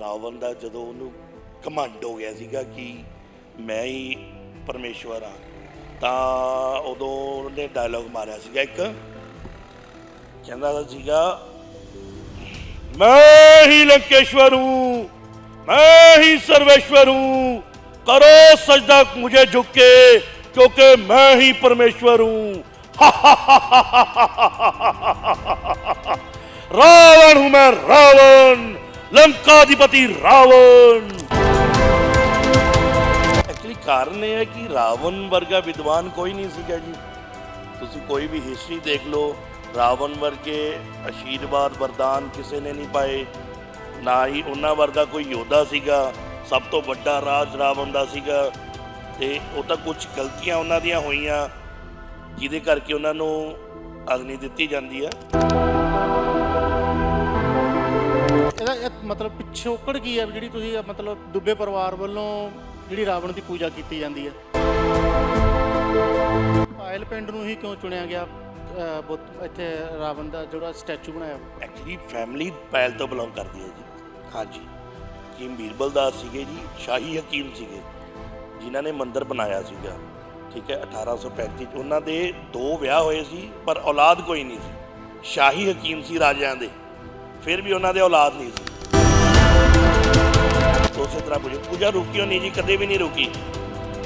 ਰਾਵਣ ਦਾ ਜਦੋਂ ਉਹਨੂੰ ਕਮੰਡ ਹੋ ਗਿਆ ਸੀਗਾ ਕਿ ਮੈਂ ਹੀ ਪਰਮੇਸ਼ਵਰ ਆ ਤਾਂ ਉਦੋਂ ਉਹਨੇ ਡਾਇਲੌਗ ਮਾਰਿਆ ਸੀਗਾ ਇੱਕ ਕਹਿੰਦਾ ਸੀਗਾ ਮੈਂ ਹੀ ਲੰਕੇਸ਼ਵਰ ਹੂੰ ਮੈਂ ਹੀ ਸਰਵੇਸ਼ਵਰ ਹੂੰ ਕਰੋ ਸਜਦਾ ਮੁਝੇ ਝੁਕ ਕੇ ਕਿਉਂਕਿ ਮੈਂ ਹੀ ਪਰਮੇਸ਼ਵਰ ਹੂੰ ਰਾਵਣ ਹੂੰ ਮੈਂ ਰਾਵਣ ਲੰਕਾਧਿਪਤੀ ਰਾਵਣ। ਐਕਚੁਅਲੀ ਕਾਰਨ ਇਹ ਹੈ ਕਿ ਰਾਵਣ ਵਰਗਾ ਵਿਦਵਾਨ ਕੋਈ ਨਹੀਂ ਸੀਗਾ ਜੀ। ਤੁਸੀਂ ਕੋਈ ਵੀ ਹਿਸਟਰੀ ਦੇਖ ਲਓ, ਰਾਵਣ ਵਰਗੇ ਅਸ਼ੀਰਵਾਦ, ਵਰਦਾਨ ਕਿਸੇ ਨੇ ਨਹੀਂ ਪਾਏ। ਨਾ ਹੀ ਉਹਨਾਂ ਵਰਗਾ ਕੋਈ ਯੋਧਾ ਸੀਗਾ, ਸਭ ਤੋਂ ਵੱਡਾ ਰਾਜ ਰਾਵਣ ਦਾ ਸੀਗਾ। ਤੇ ਉਹ ਤਾਂ ਕੁਝ ਗਲਤੀਆਂ ਉਹਨਾਂ ਦੀਆਂ ਹੋਈਆਂ, ਜਿਹਦੇ ਕਰਕੇ ਉਹਨਾਂ ਨੂੰ ਅਗਨੀ ਦਿੱਤੀ ਜਾਂਦੀ ਆ ਇਹਦਾ ਇਹ ਮਤਲਬ ਪਿਛੋਕੜ ਕੀ ਹੈ ਜਿਹੜੀ ਤੁਸੀਂ ਇਹ ਮਤਲਬ ਦੁੱਬੇ ਪਰਿਵਾਰ ਵੱਲੋਂ ਜਿਹੜੀ ਰਾਵਣ ਦੀ ਪੂਜਾ ਕੀਤੀ ਜਾਂਦੀ ਹੈ ਪਾਇਲ ਪਿੰਡ ਨੂੰ ਹੀ ਕਿਉਂ ਚੁਣਿਆ ਗਿਆ? ਅਹ, ਬੁੱਤ ਇੱਥੇ ਰਾਵਣ ਦਾ ਜਿਹੜਾ ਸਟੈਚੂ ਬਣਾਇਆ। ਐਕਚੁਅਲੀ ਫੈਮਿਲੀ ਪੈਲ ਤੋਂ ਬਿਲੋਂਗ ਕਰਦੀ ਹੈ ਜੀ। ਹਾਂਜੀ। ਹਕੀਮ ਬੀਰਬਲ ਦਾਸ ਸੀਗੇ ਜੀ ਸ਼ਾਹੀ ਹਕੀਮ ਸੀਗੇ ਜਿਨ੍ਹਾਂ ਨੇ ਮੰਦਿਰ ਬਣਾਇਆ ਸੀਗਾ। ਠੀਕ ਹੈ 1835 ਚ। ਉਹਨਾਂ ਦੇ ਦੋ ਵਿਆਹ ਹੋਏ ਸੀ ਪਰ ਔਲਾਦ ਕੋਈ ਨਹੀਂ ਸੀ। ਸ਼ਾਹੀ ਹਕੀਮ ਸੀ ਰਾਜਿਆਂ ਦੇ। ਫਿਰ ਵੀ ਉਹਨਾਂ ਦੇ ਔਲਾਦ ਨਹੀਂ ਸੀ ਉਸੇ ਤਰ੍ਹਾਂ ਪੂਜਾ ਪੂਜਾ ਰੁਕੀ ਨਹੀਂ ਜੀ ਕਦੇ ਵੀ ਨਹੀਂ ਰੁਕੀ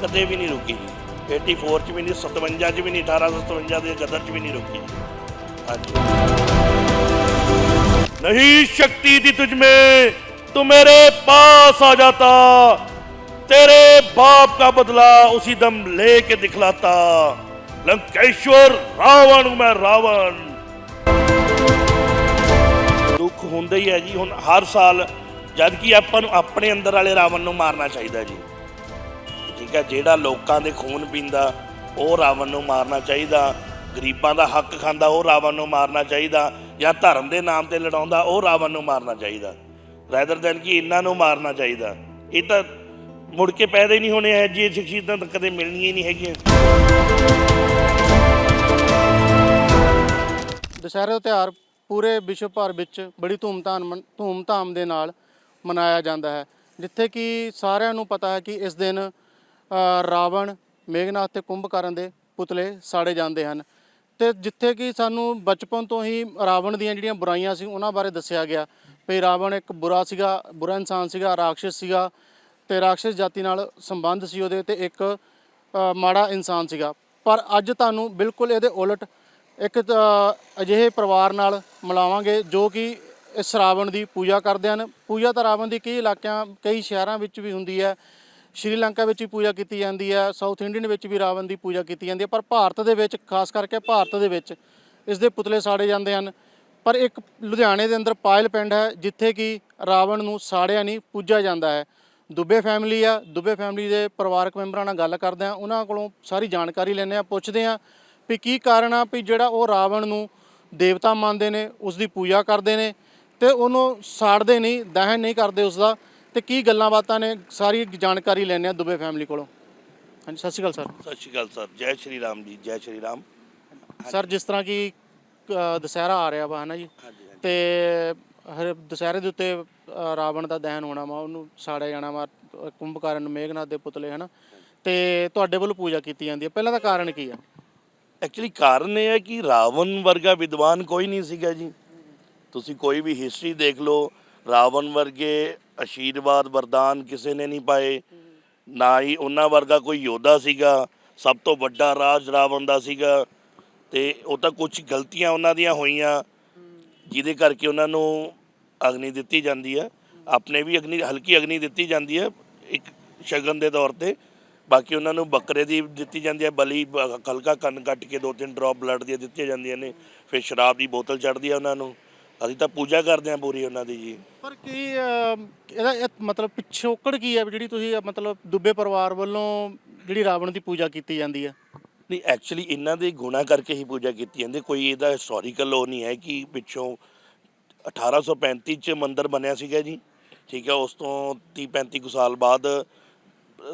ਕਦੇ ਵੀ ਨਹੀਂ ਰੁਕੀ ਜੀ 84 ਚ ਵੀ ਨਹੀਂ 57 ਚ ਵੀ ਨਹੀਂ 1857 ਦੇ ਗਦਰ ਚ ਵੀ ਨਹੀਂ ਰੁਕੀ ਜੀ ਹਾਂਜੀ नहीं शक्ति थी तुझ में तो मेरे पास आ जाता तेरे बाप का बदला उसी दम लेके दिखलाता लंकेश्वर रावण हूं मैं रावण ਹੁੰਦਾ ਹੀ ਹੈ ਜੀ, ਹੁਣ ਹਰ ਸਾਲ ਜਦ ਕਿ ਆਪਾਂ ਨੂੰ ਆਪਣੇ ਅੰਦਰ ਵਾਲੇ ਰਾਵਣ ਨੂੰ ਮਾਰਨਾ ਚਾਹੀਦਾ ਜੀ। ਠੀਕ ਹੈ, ਜਿਹੜਾ ਲੋਕਾਂ ਦੇ ਖੂਨ ਪੀਂਦਾ, ਉਹ ਰਾਵਣ ਨੂੰ ਮਾਰਨਾ ਚਾਹੀਦਾ। ਗਰੀਬਾਂ ਦਾ ਹੱਕ ਖਾਂਦਾ, ਉਹ ਰਾਵਣ ਨੂੰ ਮਾਰਨਾ ਚਾਹੀਦਾ। ਜਾਂ ਧਰਮ ਦੇ ਨਾਮ ਤੇ ਲੜਾਉਂਦਾ, ਉਹ ਰਾਵਣ ਨੂੰ ਮਾਰਨਾ ਚਾਹੀਦਾ। ਰੈਦਰ ਦੈਨ ਕਿ ਇਹਨਾਂ ਨੂੰ ਮਾਰਨਾ ਚਾਹੀਦਾ। ਇਹ ਤਾਂ ਮੁੜ ਕੇ ਪੈਦਾ ਹੀ ਨਹੀਂ ਹੋਣੇ ਹੈ ਜੀ ਸ਼ਖਸੀਅਤਾਂ ਤਾਂ ਕਦੇ ਮਿਲਣੀਆਂ ਹੀ ਨਹੀਂ ਹੈਗੀਆਂ। ਦੁਸਹਿਰੇ ਤਿਉਹਾਰ ਪੂਰੇ ਵਿਸ਼ਵ ਭਰ ਵਿੱਚ ਬੜੀ ਧੂਮਧਾਮ ਮਨ- ਧੂਮਧਾਮ ਦੇ ਨਾਲ ਮਨਾਇਆ ਜਾਂਦਾ ਹੈ। ਜਿੱਥੇ ਕਿ ਸਾਰਿਆਂ ਨੂੰ ਪਤਾ ਹੈ ਕਿ ਇਸ ਦਿਨ ਰਾਵਣ, ਮੇਘਨਾਥ ਤੇ ਕੁੰਭਕਰਨ ਦੇ ਪੁਤਲੇ ਸਾੜੇ ਜਾਂਦੇ ਹਨ। ਤੇ ਜਿੱਥੇ ਕਿ ਸਾਨੂੰ ਬਚਪਨ ਤੋਂ ਹੀ ਰਾਵਣ ਦੀਆਂ ਜਿਹੜੀਆਂ ਬੁਰਾਈਆਂ ਸੀ, ਉਹਨਾਂ ਬਾਰੇ ਦੱਸਿਆ ਗਿਆ। ਵੀ ਰਾਵਣ ਇੱਕ ਬੁਰਾ ਸੀਗਾ, ਬੁਰਾ ਇਨਸਾਨ ਸੀਗਾ ਰਾਖਸ਼ ਸੀਗਾ ਤੇ ਰਾਖਸ਼ ਜਾਤੀ ਨਾਲ ਸੰਬੰਧ ਸੀ ਉਹਦੇ ਤੇ ਇੱਕ ਮਾੜਾ ਇਨਸਾਨ ਸੀਗਾ। ਪਰ ਅੱਜ ਤੁਹਾਨੂੰ ਬਿਲਕੁਲ ਇਹਦੇ ਉਲਟ ਇੱਕ ਅਜਿਹੇ ਪਰਿਵਾਰ ਨਾਲ ਮਿਲਾਵਾਂਗੇ ਜੋ ਕਿ ਇਸ ਰਾਵਣ ਦੀ ਪੂਜਾ ਕਰਦੇ ਹਨ। ਪੂਜਾ ਤਾਂ ਰਾਵਣ ਦੀ ਕਈ ਇਲਾਕਿਆਂ, ਕਈ ਸ਼ਹਿਰਾਂ ਵਿੱਚ ਵੀ ਹੁੰਦੀ ਹੈ। ਸ਼੍ਰੀਲੰਕਾ ਵਿੱਚ ਵੀ ਪੂਜਾ ਕੀਤੀ ਜਾਂਦੀ ਹੈ, ਸਾਊਥ ਇੰਡੀਅਨ ਵਿੱਚ ਵੀ ਰਾਵਣ ਦੀ ਪੂਜਾ ਕੀਤੀ ਜਾਂਦੀ ਹੈ। ਪਰ ਭਾਰਤ ਦੇ ਵਿੱਚ, ਖਾਸ ਕਰਕੇ ਭਾਰਤ ਦੇ ਵਿੱਚ ਇਸ ਦੇ ਪੁਤਲੇ ਸਾੜੇ ਜਾਂਦੇ ਹਨ। ਪਰ ਇੱਕ ਲੁਧਿਆਣੇ ਦੇ ਅੰਦਰ ਪਾਇਲ ਪਿੰਡ ਹੈ, ਜਿੱਥੇ ਕਿ ਰਾਵਣ ਨੂੰ ਸਾੜਿਆ ਨਹੀਂ, ਪੂਜਿਆ ਜਾਂਦਾ ਹੈ। ਦੁੱਬੇ ਫੈਮਿਲੀ ਆ, ਦੁੱਬੇ ਫੈਮਿਲੀ ਦੇ ਪਰਿਵਾਰਕ ਮੈਂਬਰਾਂ ਨਾਲ ਗੱਲ ਕਰਦੇ ਆ ਉਹਨਾਂ ਕੋਲੋਂ ਸਾਰੀ ਜਾਣਕਾਰੀ ਲੈਂਦੇ ਆ ਪੁੱਛਦੇ ਆ ਵੀ ਕੀ ਕਾਰਨ ਆ ਵੀ ਜਿਹੜਾ ਉਹ ਰਾਵਣ ਨੂੰ ਦੇਵਤਾ ਮੰਨਦੇ ਨੇ ਉਸ ਦੀ ਪੂਜਾ ਕਰਦੇ ਨੇ ਤੇ ਉਹਨੂੰ ਸਾੜਦੇ ਨਹੀਂ ਦਹਨ ਨਹੀਂ ਕਰਦੇ ਉਸ ਦਾ ਤੇ ਕੀ ਗੱਲਾਂ ਬਾਤਾਂ ਨੇ? ਸਾਰੀ ਜਾਣਕਾਰੀ ਲੈਂਦੇ ਆ ਦੁੱਬੇ ਫੈਮਿਲੀ ਕੋਲੋਂ। ਹਾਂਜੀ ਸਤਿ ਸ਼੍ਰੀ ਅਕਾਲ ਸਰ। ਸਤਿ ਸ਼੍ਰੀ ਅਕਾਲ ਸਰ। ਜੈ ਸ਼੍ਰੀ ਰਾਮ ਜੀ ਜੈ ਸ਼੍ਰੀ ਰਾਮ। ਸਰ ਜਿਸ ਤਰ੍ਹਾਂ ਕਿ ਦੁਸਹਿਰਾ ਆ ਰਿਹਾ ਵਾ ਹੈ ਨਾ ਜੀ ਤੇ ਹਰ ਦੁਸਹਿਰੇ ਦੇ ਉੱਤੇ ਰਾਵਣ ਦਾ ਦਹਨ ਹੋਣਾ ਵਾ ਉਹਨੂੰ ਸਾੜਿਆ ਜਾਣਾ ਵਾ ਕੁੰਭਕਰਨ ਮੇਘਨਾਥ ਦੇ ਪੁਤਲੇ ਹਨਾ? ਤੇ ਤੁਹਾਡੇ ਵੱਲੋਂ ਪੂਜਾ ਕੀਤੀ ਜਾਂਦੀ ਹੈ। ਪਹਿਲਾਂ ਦਾ ਕਾਰਨ ਕੀ ਆ? ਐਕਚੁਅਲੀ ਕਾਰਨ ਇਹ ਹੈ ਕਿ ਰਾਵਣ ਵਰਗਾ ਵਿਦਵਾਨ ਕੋਈ ਨਹੀਂ ਸੀਗਾ ਜੀ। ਤੁਸੀਂ ਕੋਈ ਵੀ ਹਿਸਟਰੀ ਦੇਖ ਲਓ, ਰਾਵਣ ਵਰਗੇ ਆਸ਼ੀਰਵਾਦ ਵਰਦਾਨ ਕਿਸੇ ਨੇ ਨਹੀਂ ਪਾਏ। ਨਾ ਹੀ ਉਹਨਾਂ ਵਰਗਾ ਕੋਈ ਯੋਧਾ ਸੀਗਾ, ਸਭ ਤੋਂ ਵੱਡਾ ਰਾਜ ਰਾਵਣ ਦਾ ਸੀਗਾ। ਤੇ ਉਹ ਤਾਂ ਕੁਝ ਗਲਤੀਆਂ ਉਹਨਾਂ ਦੀਆਂ ਹੋਈਆਂ, ਜਿਹਦੇ ਕਰਕੇ ਉਹਨਾਂ ਨੂੰ ਅਗਨੀ ਦਿੱਤੀ ਜਾਂਦੀ ਹੈ। ਆਪਣੇ ਵੀ ਅਗਨੀ, ਹਲਕੀ ਅਗਨੀ ਦਿੱਤੀ ਜਾਂਦੀ ਹੈ, ਇੱਕ ਸ਼ਗਨ ਦੇ ਤੌਰ ਤੇ। ਬਾਕੀ ਉਹਨਾਂ ਨੂੰ ਬੱਕਰੇ ਦੀ ਦਿੱਤੀ ਜਾਂਦੀ ਹੈ ਬਲੀ ਬ- ਹਲਕਾ ਕੰਨ ਕੱਟ ਕੇ ਦੋ ਤਿੰਨ ਡ੍ਰੌਪ ਬਲੱਡ ਦੀਆਂ ਦਿੱਤੀਆਂ ਜਾਂਦੀਆਂ ਨੇ ਫਿਰ ਸ਼ਰਾਬ ਦੀ ਬੋਤਲ ਚੜ੍ਹਦੀ ਹੈ ਉਹਨਾਂ ਨੂੰ। ਅਸੀਂ ਤਾਂ ਪੂਜਾ ਕਰਦੇ ਹਾਂ ਪੂਰੀ ਉਹਨਾਂ ਦੀ ਜੀ। ਪਰ ਕੀ ਇਹਦਾ ਇਹ ਮਤਲਬ ਪਿਛੋਕੜ ਕੀ ਹੈ ਵੀ ਜਿਹੜੀ ਤੁਸੀਂ ਮਤਲਬ ਦੁੱਬੇ ਪਰਿਵਾਰ ਵੱਲੋਂ ਜਿਹੜੀ ਰਾਵਣ ਦੀ ਪੂਜਾ ਕੀਤੀ ਜਾਂਦੀ ਹੈ? ਨਹੀਂ ਐਕਚੁਅਲੀ ਇਹਨਾਂ ਦੇ ਗੁਣਾ ਕਰਕੇ ਹੀ ਪੂਜਾ ਕੀਤੀ ਜਾਂਦੀ। ਕੋਈ ਇਹਦਾ ਹਿਸਟੋਰੀਕਲ ਉਹ ਨਹੀਂ ਹੈ ਕਿ ਪਿੱਛੋਂ 1835 ਚ ਮੰਦਿਰ ਬਣਿਆ ਸੀਗਾ ਜੀ। ਠੀਕ ਹੈ ਉਸ ਤੋਂ 30 35 ਕੁ ਸਾਲ ਬਾਅਦ